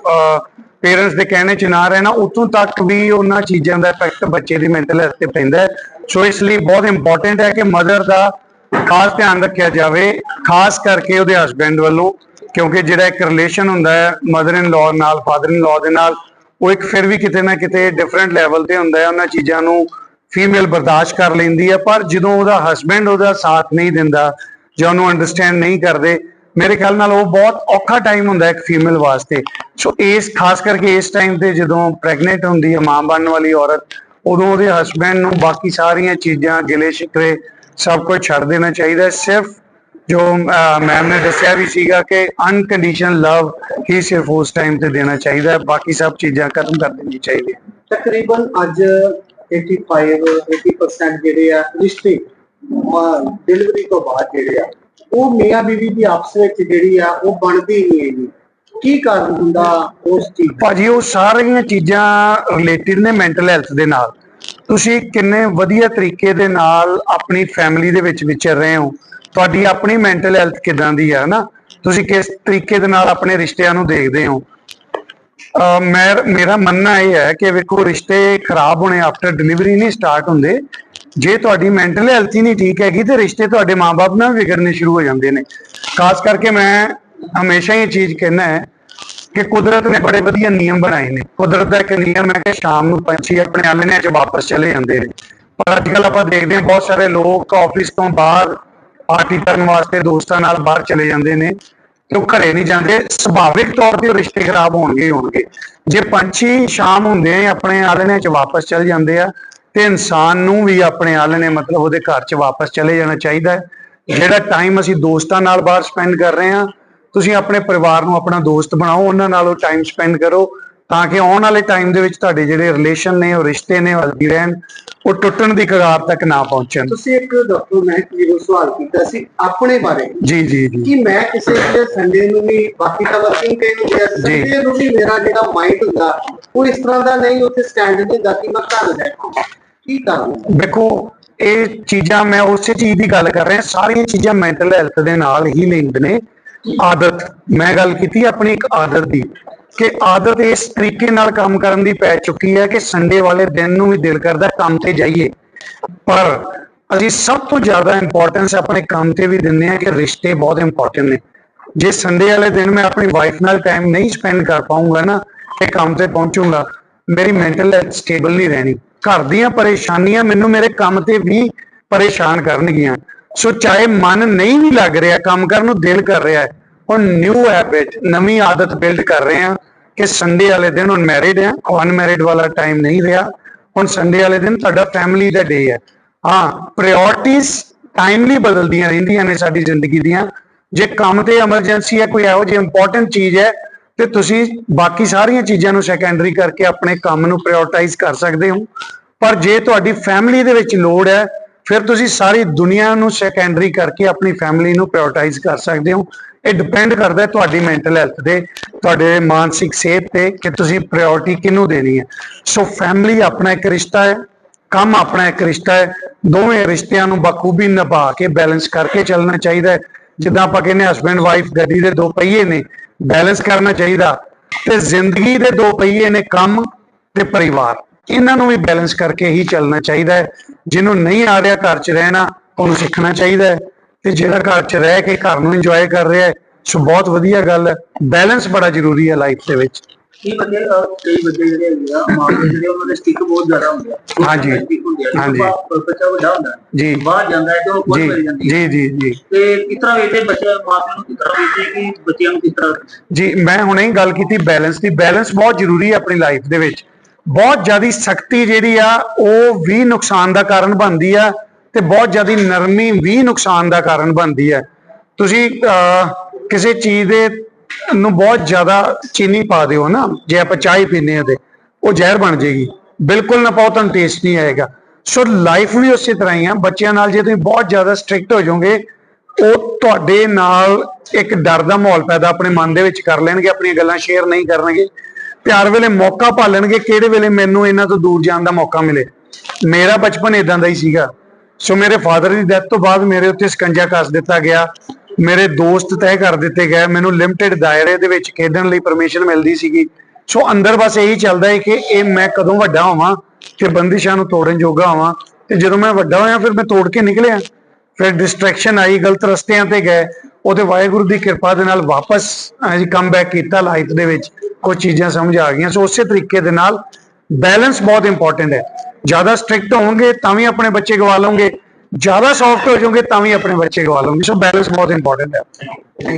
ਪੇਰੈਂਟਸ ਦੇ ਕਹਿਣੇ ਚ ਨਾ ਰਹਿਣਾ ਉਤੋਂ ਤੱਕ ਵੀ ਉਹਨਾਂ ਚੀਜ਼ਾਂ ਦਾ ਇਫੈਕਟ ਬੱਚੇ ਦੀ ਮੈਂਟਲ ਹੈਲਥ ਤੇ ਪੈਂਦਾ ਸੋ ਇਸ ਲਈ ਬਹੁਤ ਇੰਪੋਰਟੈਂਟ ਹੈ ਕਿ ਮਦਰ ਦਾ ਖਾਸ ਧਿਆਨ ਰੱਖਿਆ ਜਾਵੇ, ਖਾਸ ਕਰਕੇ ਉਹਦੇ ਹਸਬੰਡ ਵੱਲੋਂ, ਕਿਉਂਕਿ ਜਿਹੜਾ ਇੱਕ ਰਿਲੇਸ਼ਨ ਹੁੰਦਾ ਹੈ ਮਦਰ ਇਨ ਲਾਅ ਨਾਲ ਫਾਦਰ ਇਨ ਲਾਅ ਦੇ ਨਾਲ, ਉਹ ਇੱਕ ਫਿਰ ਵੀ ਕਿਤੇ ਨਾ ਕਿਤੇ ਡਿਫਰੈਂਟ ਲੈਵਲ ਤੇ ਹੁੰਦਾ ਹੈ, ਉਹਨਾਂ ਚੀਜ਼ਾਂ ਨੂੰ ਫੀਮੇਲ ਬਰਦਾਸ਼ਤ ਕਰ ਲੈਂਦੀ ਹੈ। ਪਰ ਜਦੋਂ ਉਹਦਾ ਹਸਬੰਡ ਉਹਦਾ ਸਾਥ ਨਹੀਂ ਦਿੰਦਾ ਜਾਂ ਉਹਨੂੰ ਅੰਡਰਸਟੈਂਡ ਨਹੀਂ ਕਰਦੇ ਮੇਰੇ ਖਿਆਲ ਨਾਲ ਉਹ ਬਹੁਤ ਔਖਾ ਟਾਈਮ ਹੁੰਦਾ ਇੱਕ ਫੀਮੇਲ ਵਾਸਤੇ। ਸੋ ਇਸ, ਖਾਸ ਕਰਕੇ ਇਸ ਟਾਈਮ ਤੇ ਜਦੋਂ ਪ੍ਰੈਗਨੈਂਟ ਹੁੰਦੀ ਹੈ ਮਾਂ ਬਣਨ ਵਾਲੀ ਔਰਤ, ਉਦੋਂ ਉਹਦੇ ਹਸਬੰਡ ਨੂੰ ਬਾਕੀ ਸਾਰੀਆਂ ਚੀਜ਼ਾਂ, ਗਿਲੇ ਸ਼ਿਕਵੇ ਸਭ ਕੁਝ ਛੱਡ ਦੇਣਾ ਚਾਹੀਦਾ। ਸਿਰਫ ਜੋ ਮੈਮ ਨੇ ਦੱਸਿਆ ਵੀ ਸੀਗਾ ਕਿ ਅਨਕੰਡੀਸ਼ਨਲ ਲਵ ਹੀ ਸਿਰਫ ਉਸ ਟਾਈਮ ਤੇ ਦੇਣਾ ਚਾਹੀਦਾ ਬਾਕੀ ਸਭ ਚੀਜ਼ਾਂ ਖਤਮ ਕਰ ਦੇਣੀ ਚਾਹੀਦੀ ਤਕਰੀਬਨ ਅੱਜ 85 80% ਜਿਹੜੇ ਆ, ਰਿਸ਼ਤੇ ਡਿਲੀਵਰੀ ਤੋਂ ਬਾਅਦ ਜਿਹੜੇ ਆ ਉਹ ਮੀਆਂ ਬੀਵੀ ਦੀ ਆਪਸ ਵਿੱਚ ਜਿਹੜੀ ਆ, ਉਹ ਬਣਦੀ ਨਹੀਂ ਹੈਗੀ। ਕੀ ਕਾਰਨ ਹੁੰਦਾ ਉਸ ਚੀਜ਼ ਭਾਜੀ, ਉਹ ਸਾਰੀਆਂ ਚੀਜ਼ਾਂ ਰਿਲੇਟਡ ਨੇ ਮੈਂਟਲ ਹੈਲਥ ਦੇ ਨਾਲ। ਤੁਸੀਂ ਕਿੰਨੇ ਵਧੀਆ ਤਰੀਕੇ ਦੇ ਨਾਲ ਆਪਣੀ ਫੈਮਿਲੀ ਦੇ ਵਿੱਚ ਵਿਚਰ ਰਹੇ ਹੋ। ਤੁਹਾਡੀ ਆਪਣੀ ਮੈਂਟਲ ਹੈਲਥ ਕਿਦਾਂ ਦੀ ਹੈ ਨਾ ਤੁਸੀਂ ਕਿਸ ਤਰੀਕੇ ਦੇ ਨਾਲ ਆਪਣੇ ਰਿਸ਼ਤਿਆਂ ਨੂੰ ਦੇਖਦੇ ਹੋ? ਅਹ ਮੈਂ, ਮੇਰਾ ਮੰਨਣਾ ਇਹ ਹੈ ਕਿ ਵੇਖੋ, ਰਿਸ਼ਤੇ ਖਰਾਬ ਹੋਣੇ ਆਫਟਰ ਡਿਲੀਵਰੀ ਨਹੀਂ ਸਟਾਰਟ ਹੁੰਦੇ। ਜੇ ਤੁਹਾਡੀ ਮੈਂਟਲ ਹੈਲਥ ਹੀ ਨਹੀਂ ਠੀਕ ਹੈਗੀ ਤੇ ਰਿਸ਼ਤੇ ਤੁਹਾਡੇ ਮਾਪੇ ਨਾਲ ਵਿਗੜਨੇ ਸ਼ੁਰੂ ਹੋ ਜਾਂਦੇ ਨੇ। ਖਾਸ ਕਰਕੇ ਮੈਂ ਹਮੇਸ਼ਾ ਹੀ ਇਹ ਚੀਜ਼ ਕਹਿਣਾ ਹੈ ਕਿ ਕੁਦਰਤ ਨੇ ਬੜੇ ਵਧੀਆ ਨਿਯਮ ਬਣਾਏ ਨੇ। ਕੁਦਰਤ ਦਾ ਇੱਕ ਨਿਯਮ ਹੈ ਕਿ ਸ਼ਾਮ ਨੂੰ ਪੰਛੀ ਆਪਣੇ ਆਲ੍ਹਣਿਆਂ 'ਚ ਵਾਪਸ ਚਲੇ ਜਾਂਦੇ ਨੇ। ਪਰ ਅੱਜ ਕੱਲ ਆਪਾਂ ਦੇਖਦੇ ਹਾਂ ਬਹੁਤ ਸਾਰੇ ਲੋਕ ਆਫਿਸ ਤੋਂ ਬਾਹਰ ਪਾਰਟੀ ਕਰਨ ਵਾਸਤੇ ਦੋਸਤਾਂ ਨਾਲ ਬਾਹਰ ਚਲੇ ਜਾਂਦੇ ਨੇ ਤੇ ਉਹ ਘਰੇ ਨਹੀਂ ਜਾਂਦੇ। ਸੁਭਾਵਿਕ ਤੌਰ ਤੇ ਉਹ ਰਿਸ਼ਤੇ ਖਰਾਬ ਹੋਣਗੇ ਹੀ ਹੋਣਗੇ। ਜੇ ਪੰਛੀ ਸ਼ਾਮ ਹੁੰਦੇ ਆ ਆਪਣੇ ਆਲ੍ਹਣਿਆਂ 'ਚ ਵਾਪਸ ਚਲੇ ਜਾਂਦੇ ਆ ਤੇ ਇਨਸਾਨ ਨੂੰ ਵੀ ਆਪਣੇ ਆਲ੍ਹਣੇ ਮਤਲਬ ਉਹਦੇ ਘਰ 'ਚ ਵਾਪਸ ਚਲੇ ਜਾਣਾ ਚਾਹੀਦਾ ਹੈ। ਜਿਹੜਾ ਟਾਈਮ ਅਸੀਂ ਦੋਸਤਾਂ ਨਾਲ ਬਾਹਰ ਸਪੈਂਡ ਕਰ ਰਹੇ ਹਾਂ ਤੁਸੀਂ ਆਪਣੇ ਪਰਿਵਾਰ ਨੂੰ ਆਪਣਾ ਦੋਸਤ ਬਣਾਓ ਉਹਨਾਂ ਨਾਲ ਉਹ ਟਾਈਮ ਸਪੈਂਡ ਕਰੋ ਤਾਂ ਕਿ ਆਉਣ ਵਾਲੇ ਟਾਈਮ ਦੇ ਵਿੱਚ ਤੁਹਾਡੇ ਜਿਹੜੇ ਰਿਲੇਸ਼ਨ ਨੇ ਉਹ ਰਿਸ਼ਤੇ ਨੇ ਹੈਲਦੀ ਰਹਿਣ ਉਹ ਟੁੱਟਣ ਦੀ ਕਗਾਰ ਤੱਕ ਨਾ ਪਹੁੰਚਣ। ਤੁਸੀਂ ਇੱਕ ਡਾਕਟਰ ਮਹਿਕ ਜੀ ਨੂੰ ਸਵਾਲ ਕੀਤਾ ਸੀ ਆਪਣੇ ਬਾਰੇ। ਜੀ ਜੀ ਜੀ। ਕਿ ਮੈਂ ਕਿਸੇ ਦੇ ਸੰਡੇ ਨੂੰ ਵੀ ਬਾਕੀ ਤਾਂ ਵਰਕਿੰਗ ਡੇ ਨੂੰ ਗਿਆ। ਸੰਡੇ ਨੂੰ ਵੀ ਮੇਰਾ ਜਿਹੜਾ ਮਾਈਂਡ ਹੁੰਦਾ ਉਹ ਇਸ ਤਰ੍ਹਾਂ ਦਾ ਨਹੀਂ ਉੱਥੇ ਸਟੈਂਡ ਨਹੀਂ ਹੁੰਦਾ ਕਿ ਮੈਂ ਘਰ ਬੈਠਾਂ ਕੀ ਕਰਾਂ ਦੇਖੋ, ਇਹ ਚੀਜ਼ਾਂ ਮੈਂ ਉਸੇ ਚੀਜ਼ ਦੀ ਗੱਲ ਕਰ ਰਿਹਾ, ਸਾਰੀਆਂ ਚੀਜ਼ਾਂ ਮੈਂਟਲ ਹੈਲਥ ਦੇ ਨਾਲ ਹੀ ਲਿੰਕਡ ਨੇ। ਆਦਤ, ਮੈਂ ਗੱਲ ਕੀਤੀ ਆਪਣੀ ਇੱਕ ਆਦਤ ਦੀ, ਕਿ ਆਦਤ ਇਸ ਤਰੀਕੇ ਨਾਲ ਕੰਮ ਕਰਨ ਦੀ ਪੈ ਚੁੱਕੀ ਹੈ ਕਿ ਸੰਡੇ ਵਾਲੇ ਦਿਨ ਨੂੰ ਵੀ ਦਿਲ ਕਰਦਾ ਕੰਮ ਤੇ ਜਾਈਏ। ਪਰ ਅਸੀਂ ਸਭ ਤੋਂ ਜ਼ਿਆਦਾ ਇੰਪੋਰਟੈਂਸ ਆਪਣੇ ਕੰਮ ਤੇ ਵੀ ਦਿੰਦੇ ਹਾਂ ਕਿ ਰਿਸ਼ਤੇ ਬਹੁਤ ਇੰਪੋਰਟੈਂਟ ਨੇ। ਜੇ ਸੰਡੇ ਵਾਲੇ ਦਿਨ ਮੈਂ ਆਪਣੀ ਵਾਈਫ ਨਾਲ ਟਾਈਮ ਨਹੀਂ ਸਪੈਂਡ ਕਰ ਪਾਉਂਗਾ ਨਾ, ਤੇ ਕੰਮ ਤੇ ਪਹੁੰਚੂਗਾ ਮੇਰੀ ਮੈਂਟਲ ਹੈਲਥ ਸਟੇਬਲ ਨਹੀਂ ਰਹਿਣੀ। ਘਰ ਦੀਆਂ ਪਰੇਸ਼ਾਨੀਆਂ ਮੈਨੂੰ ਮੇਰੇ ਕੰਮ ਤੇ ਵੀ ਪਰੇਸ਼ਾਨ ਕਰਨਗੀਆਂ। ਸੋ ਚਾਹੇ ਮਨ ਨਹੀਂ ਵੀ ਲੱਗ ਰਿਹਾ, ਕੰਮ ਕਰਨ ਨੂੰ ਦਿਲ ਕਰ ਰਿਹਾ ਹੈ ਹੁਣ ਨਿਊ ਹੈਬਿਟ ਨਵੀਂ ਆਦਤ ਬਿਲਡ ਕਰ ਰਹੇ ਹਾਂ ਕਿ ਸੰਡੇ ਵਾਲੇ ਦਿਨ ਹੁਣ ਮੈਰਿਡ ਆ ਅਨਮੈਰਿਡ ਵਾਲਾ ਟਾਈਮ ਨਹੀਂ ਰਿਹਾ। ਹੁਣ ਸੰਡੇ ਵਾਲੇ ਦਿਨ ਤੁਹਾਡਾ ਫੈਮਿਲੀ ਦਾ ਡੇ ਹੈ। ਹਾਂ ਪ੍ਰਾਇੋਰਟੀਜ਼ ਟਾਈਮਲੀ ਬਦਲਦੀਆਂ ਰਹਿੰਦੀਆਂ ਨੇ ਸਾਡੀ ਜ਼ਿੰਦਗੀ ਦੀਆਂ। ਜੇ ਕੰਮ ਤੇ ਐਮਰਜੈਂਸੀ ਹੈ, ਕੋਈ ਇਹੋ ਜਿਹੀ ਇੰਪੋਰਟੈਂਟ ਚੀਜ਼ ਹੈ ਤੇ ਤੁਸੀਂ ਬਾਕੀ ਸਾਰੀਆਂ ਚੀਜ਼ਾਂ ਨੂੰ ਸੈਕੰਡਰੀ ਕਰਕੇ ਆਪਣੇ ਕੰਮ ਨੂੰ ਪ੍ਰਾਇੋਰਟਾਈਜ਼ ਕਰ ਸਕਦੇ ਹੋ। ਪਰ ਜੇ ਤੁਹਾਡੀ ਫੈਮਿਲੀ ਦੇ ਵਿੱਚ ਲੋੜ ਹੈ, ਫਿਰ ਤੁਸੀਂ ਸਾਰੀ ਦੁਨੀਆ ਨੂੰ ਸੈਕੰਡਰੀ ਕਰਕੇ ਆਪਣੀ ਫੈਮਿਲੀ ਨੂੰ ਪ੍ਰਾਇੋਰਟਾਈਜ਼ ਕਰ ਸਕਦੇ ਹੋ। ਇਹ ਡਿਪੈਂਡ ਕਰਦਾ ਤੁਹਾਡੀ ਮੈਂਟਲ ਹੈਲਥ ਤੇ, ਤੁਹਾਡੇ ਮਾਨਸਿਕ ਸਿਹਤ ਤੇ ਕਿ ਤੁਸੀਂ ਪ੍ਰਾਇੋਰਟੀ ਕਿਹਨੂੰ ਦੇਣੀ ਹੈ। ਸੋ ਫੈਮਿਲੀ ਆਪਣਾ ਇੱਕ ਰਿਸ਼ਤਾ ਹੈ, ਕੰਮ ਆਪਣਾ ਇੱਕ ਰਿਸ਼ਤਾ ਹੈ, ਦੋਵੇਂ ਰਿਸ਼ਤਿਆਂ ਨੂੰ ਬਖੂਬੀ ਨਿਭਾ ਕੇ ਬੈਲੈਂਸ ਕਰਕੇ ਚੱਲਣਾ ਚਾਹੀਦਾ ਹੈ। ਜਿੱਦਾਂ ਆਪਾਂ ਕਹਿੰਦੇ ਹਸਬੰਡ ਵਾਈਫ ਗੱਡੀ ਦੇ ਦੋ ਪਹੀਏ ਨੇ ਬੈਲੈਂਸ ਕਰਨਾ ਚਾਹੀਦਾ ਤੇ ਜ਼ਿੰਦਗੀ ਦੇ ਦੋ ਪਹੀਏ ਨੇ ਕੰਮ ਤੇ ਪਰਿਵਾਰ। ਇਹਨਾਂ ਨੂੰ ਵੀ ਬੈਲੈਂਸ ਕਰਕੇ ਹੀ ਚੱਲਣਾ ਚਾਹੀਦਾ ਹੈ। ਜਿਹਨੂੰ ਨਹੀਂ ਆ ਰਿਹਾ ਘਰ 'ਚ ਰਹਿਣਾ, ਉਹਨੂੰ ਸਿੱਖਣਾ ਚਾਹੀਦਾ ਹੈ। ਤੇ ਜਿਹੜਾ ਘਰ 'ਚ ਰਹਿ ਕੇ ਘਰ ਨੂੰ ਇੰਜੋਏ ਕਰ ਰਿਹਾ ਹੈ, ਸੋ ਬਹੁਤ ਵਧੀਆ ਗੱਲ ਹੈ। ਬੈਲੈਂਸ ਬੜਾ ਜ਼ਰੂਰੀ ਹੈ ਲਾਈਫ ਦੇ ਵਿੱਚ। ਕੀ ਬੰਦੇ ਅਹ, ਕਈ ਬੰਦੇ ਜਿਹੜੇ ਹੈਗੇ ਆ ਮਾਂ ਪਿਓ ਜਿਹੜੇ ਉਹਨਾਂ ਦੇ ਸਟਿਕ ਬਹੁਤ ਜ਼ਿਆਦਾ ਹੁੰਦੇ ਆ। ਹਾਂਜੀ। stick ਹੁੰਦੇ ਆ। ਹਾਂਜੀ। ਬੱਚਾ ਵੱਡਾ ਹੁੰਦਾ ਹੈ, ਜੀ। ਬਾਹਰ ਜਾਂਦਾ ਹੈ ਤੇ ਉਹ ਖੁਦ ਮਿਲ ਜੀ ਜਾਂਦੀ ਹੈ। ਜੀ ਜੀ ਜੀ। ਤੇ ਕਿਸ ਤਰ੍ਹਾਂ ਵੇਖਦੇ ਬੱਚੇ ਮਾਂ ਪਿਓ ਨੂੰ ਕਿਸ ਤਰ੍ਹਾਂ ਵੇਖਦੇ ਕਿ ਬੱਚਿਆਂ ਨੂੰ ਕਿਸ ਤਰ੍ਹਾਂ? ਜੀ ਮੈਂ ਹੁਣੇ ਹੀ ਗੱਲ ਕੀਤੀ ਬੈਲੈਂਸ ਦੀ। ਬੈਲੈਂਸ ਬਹੁਤ ਜ਼ਰੂਰੀ ਹੈ ਆਪਣੀ ਲਾਈਫ ਦੇ ਵਿੱਚ। ਬਹੁਤ ਜ਼ਿਆਦੀ ਸਖਤੀ ਜਿਹੜੀ ਆ ਉਹ ਵੀ ਨੁਕਸਾਨ ਦਾ ਕਾਰਨ ਬਣਦੀ ਆ ਤੇ ਬਹੁਤ ਜ਼ਿਆਦੀ ਨਰਮੀ ਵੀ ਨੁਕਸਾਨ ਦਾ ਕਾਰਨ ਬਣਦੀ ਹੈ ਤੁਸੀਂ ਅਹ, ਕਿਸੇ ਚੀਜ਼ ਦੇ ਨੂੰ ਬਹੁਤ ਜ਼ਿਆਦਾ ਚੀਨੀ ਪਾ ਦਿਓ ਨਾ, ਜੇ ਆਪਾਂ ਚਾਹ ਹੀ ਪੀਂਦੇ ਆ ਤੇ, ਉਹ ਜ਼ਹਿਰ ਬਣ ਜਾਏਗੀ। ਬਿਲਕੁਲ ਨਾ ਪਾਓ, ਤੁਹਾਨੂੰ ਟੇਸਟ ਨਹੀਂ ਆਏਗਾ। ਸੋ ਲਾਈਫ ਵੀ ਉਸੇ ਤਰ੍ਹਾਂ ਹੀ ਆ। ਬੱਚਿਆਂ ਨਾਲ ਜੇ ਤੁਸੀਂ ਬਹੁਤ ਜ਼ਿਆਦਾ ਸਟ੍ਰਿਕਟ ਹੋ ਜਾਓਗੇ, ਉਹ ਤੁਹਾਡੇ ਨਾਲ ਇੱਕ ਡਰ ਦਾ ਮਾਹੌਲ ਪੈਦਾ ਆਪਣੇ ਮਨ ਦੇ ਵਿੱਚ ਕਰ ਲੈਣਗੇ, ਆਪਣੀਆਂ ਗੱਲਾਂ ਸ਼ੇਅਰ ਨਹੀਂ ਕਰਨਗੇ। ਪਿਆਰ ਵੇਲੇ ਮੌਕਾ ਭਾਲਣਗੇ ਕਿਹੜੇ ਵੇਲੇ ਮੈਨੂੰ ਇਹਨਾਂ ਤੋਂ ਦੂਰ ਜਾਣ ਦਾ ਮੌਕਾ ਮਿਲੇ। ਮੇਰਾ ਬਚਪਨ ਇਦਾਂ ਦਾ ਹੀ ਸੀਗਾ। ਸੋ ਮੇਰੇ ਫਾਦਰ ਦੀ ਡੈਥ ਤੋਂ ਬਾਅਦ ਮੇਰੇ ਉੱਤੇ ਸਕੰਜਾ ਕੱਸ ਦਿੱਤਾ ਗਿਆ। ਮੇਰੇ ਦੋਸਤ ਤੈਅ ਕਰ ਦਿੱਤੇ ਗਏ, ਮੈਨੂੰ ਲਿਮਟਿਡ ਦਾਇਰੇ ਦੇ ਵਿੱਚ ਖੇਡਣ ਲਈ ਪਰਮਿਸ਼ਨ ਮਿਲਦੀ ਸੀਗੀ। ਸੋ ਅੰਦਰ ਬਸ ਇਹੀ ਚੱਲਦਾ ਹੈ ਕਿ ਇਹ ਮੈਂ ਕਦੋਂ ਵੱਡਾ ਹੋਵਾਂ ਤੇ ਬੰਦਿਸ਼ਾਂ ਨੂੰ ਤੋੜਨ ਜੋਗਾ ਹੋਵਾਂ ਤੇ ਜਦੋਂ ਮੈਂ ਵੱਡਾ ਹੋਇਆ ਫਿਰ ਮੈਂ ਤੋੜ ਕੇ ਨਿਕਲਿਆ। ਫਿਰ ਡਿਸਟਰੈਕਸ਼ਨ ਆਈ, ਗਲਤ ਰਸਤਿਆਂ ਤੇ ਗਏ। ਉਹਦੇ ਵਾਹਿਗੁਰੂ ਦੀ ਕਿਰਪਾ ਦੇ ਨਾਲ ਵਾਪਸ ਅਸੀਂ ਕਮ ਬੈਕ ਕੀਤਾ ਲਾਈਫ ਦੇ ਵਿੱਚ। ਕੁਝ ਚੀਜ਼ਾਂ ਸਮਝ ਆ ਗਈਆਂ। ਸੋ ਉਸੇ ਤਰੀਕੇ ਦੇ ਨਾਲ ਬੈਲੈਂਸ ਬਹੁਤ ਇੰਪੋਰਟੈਂਟ ਹੈ। ਜ਼ਿਆਦਾ ਸਟ੍ਰਿਕਟ ਹੋਵੋਗੇ ਤਾਂ ਵੀ ਆਪਣੇ ਬੱਚੇ ਗਵਾ ਲਓਗੇ ਜ਼ਿਆਦਾ ਸੌਫਟ ਹੋ ਜਾਓਗੇ ਤਾਂ ਵੀ ਆਪਣੇ ਬੱਚੇ ਗਵਾ ਲਓਗੇ। ਸੋ ਬੈਲੈਂਸ ਬਹੁਤ ਇੰਪੋਰਟੈਂਟ ਹੈ।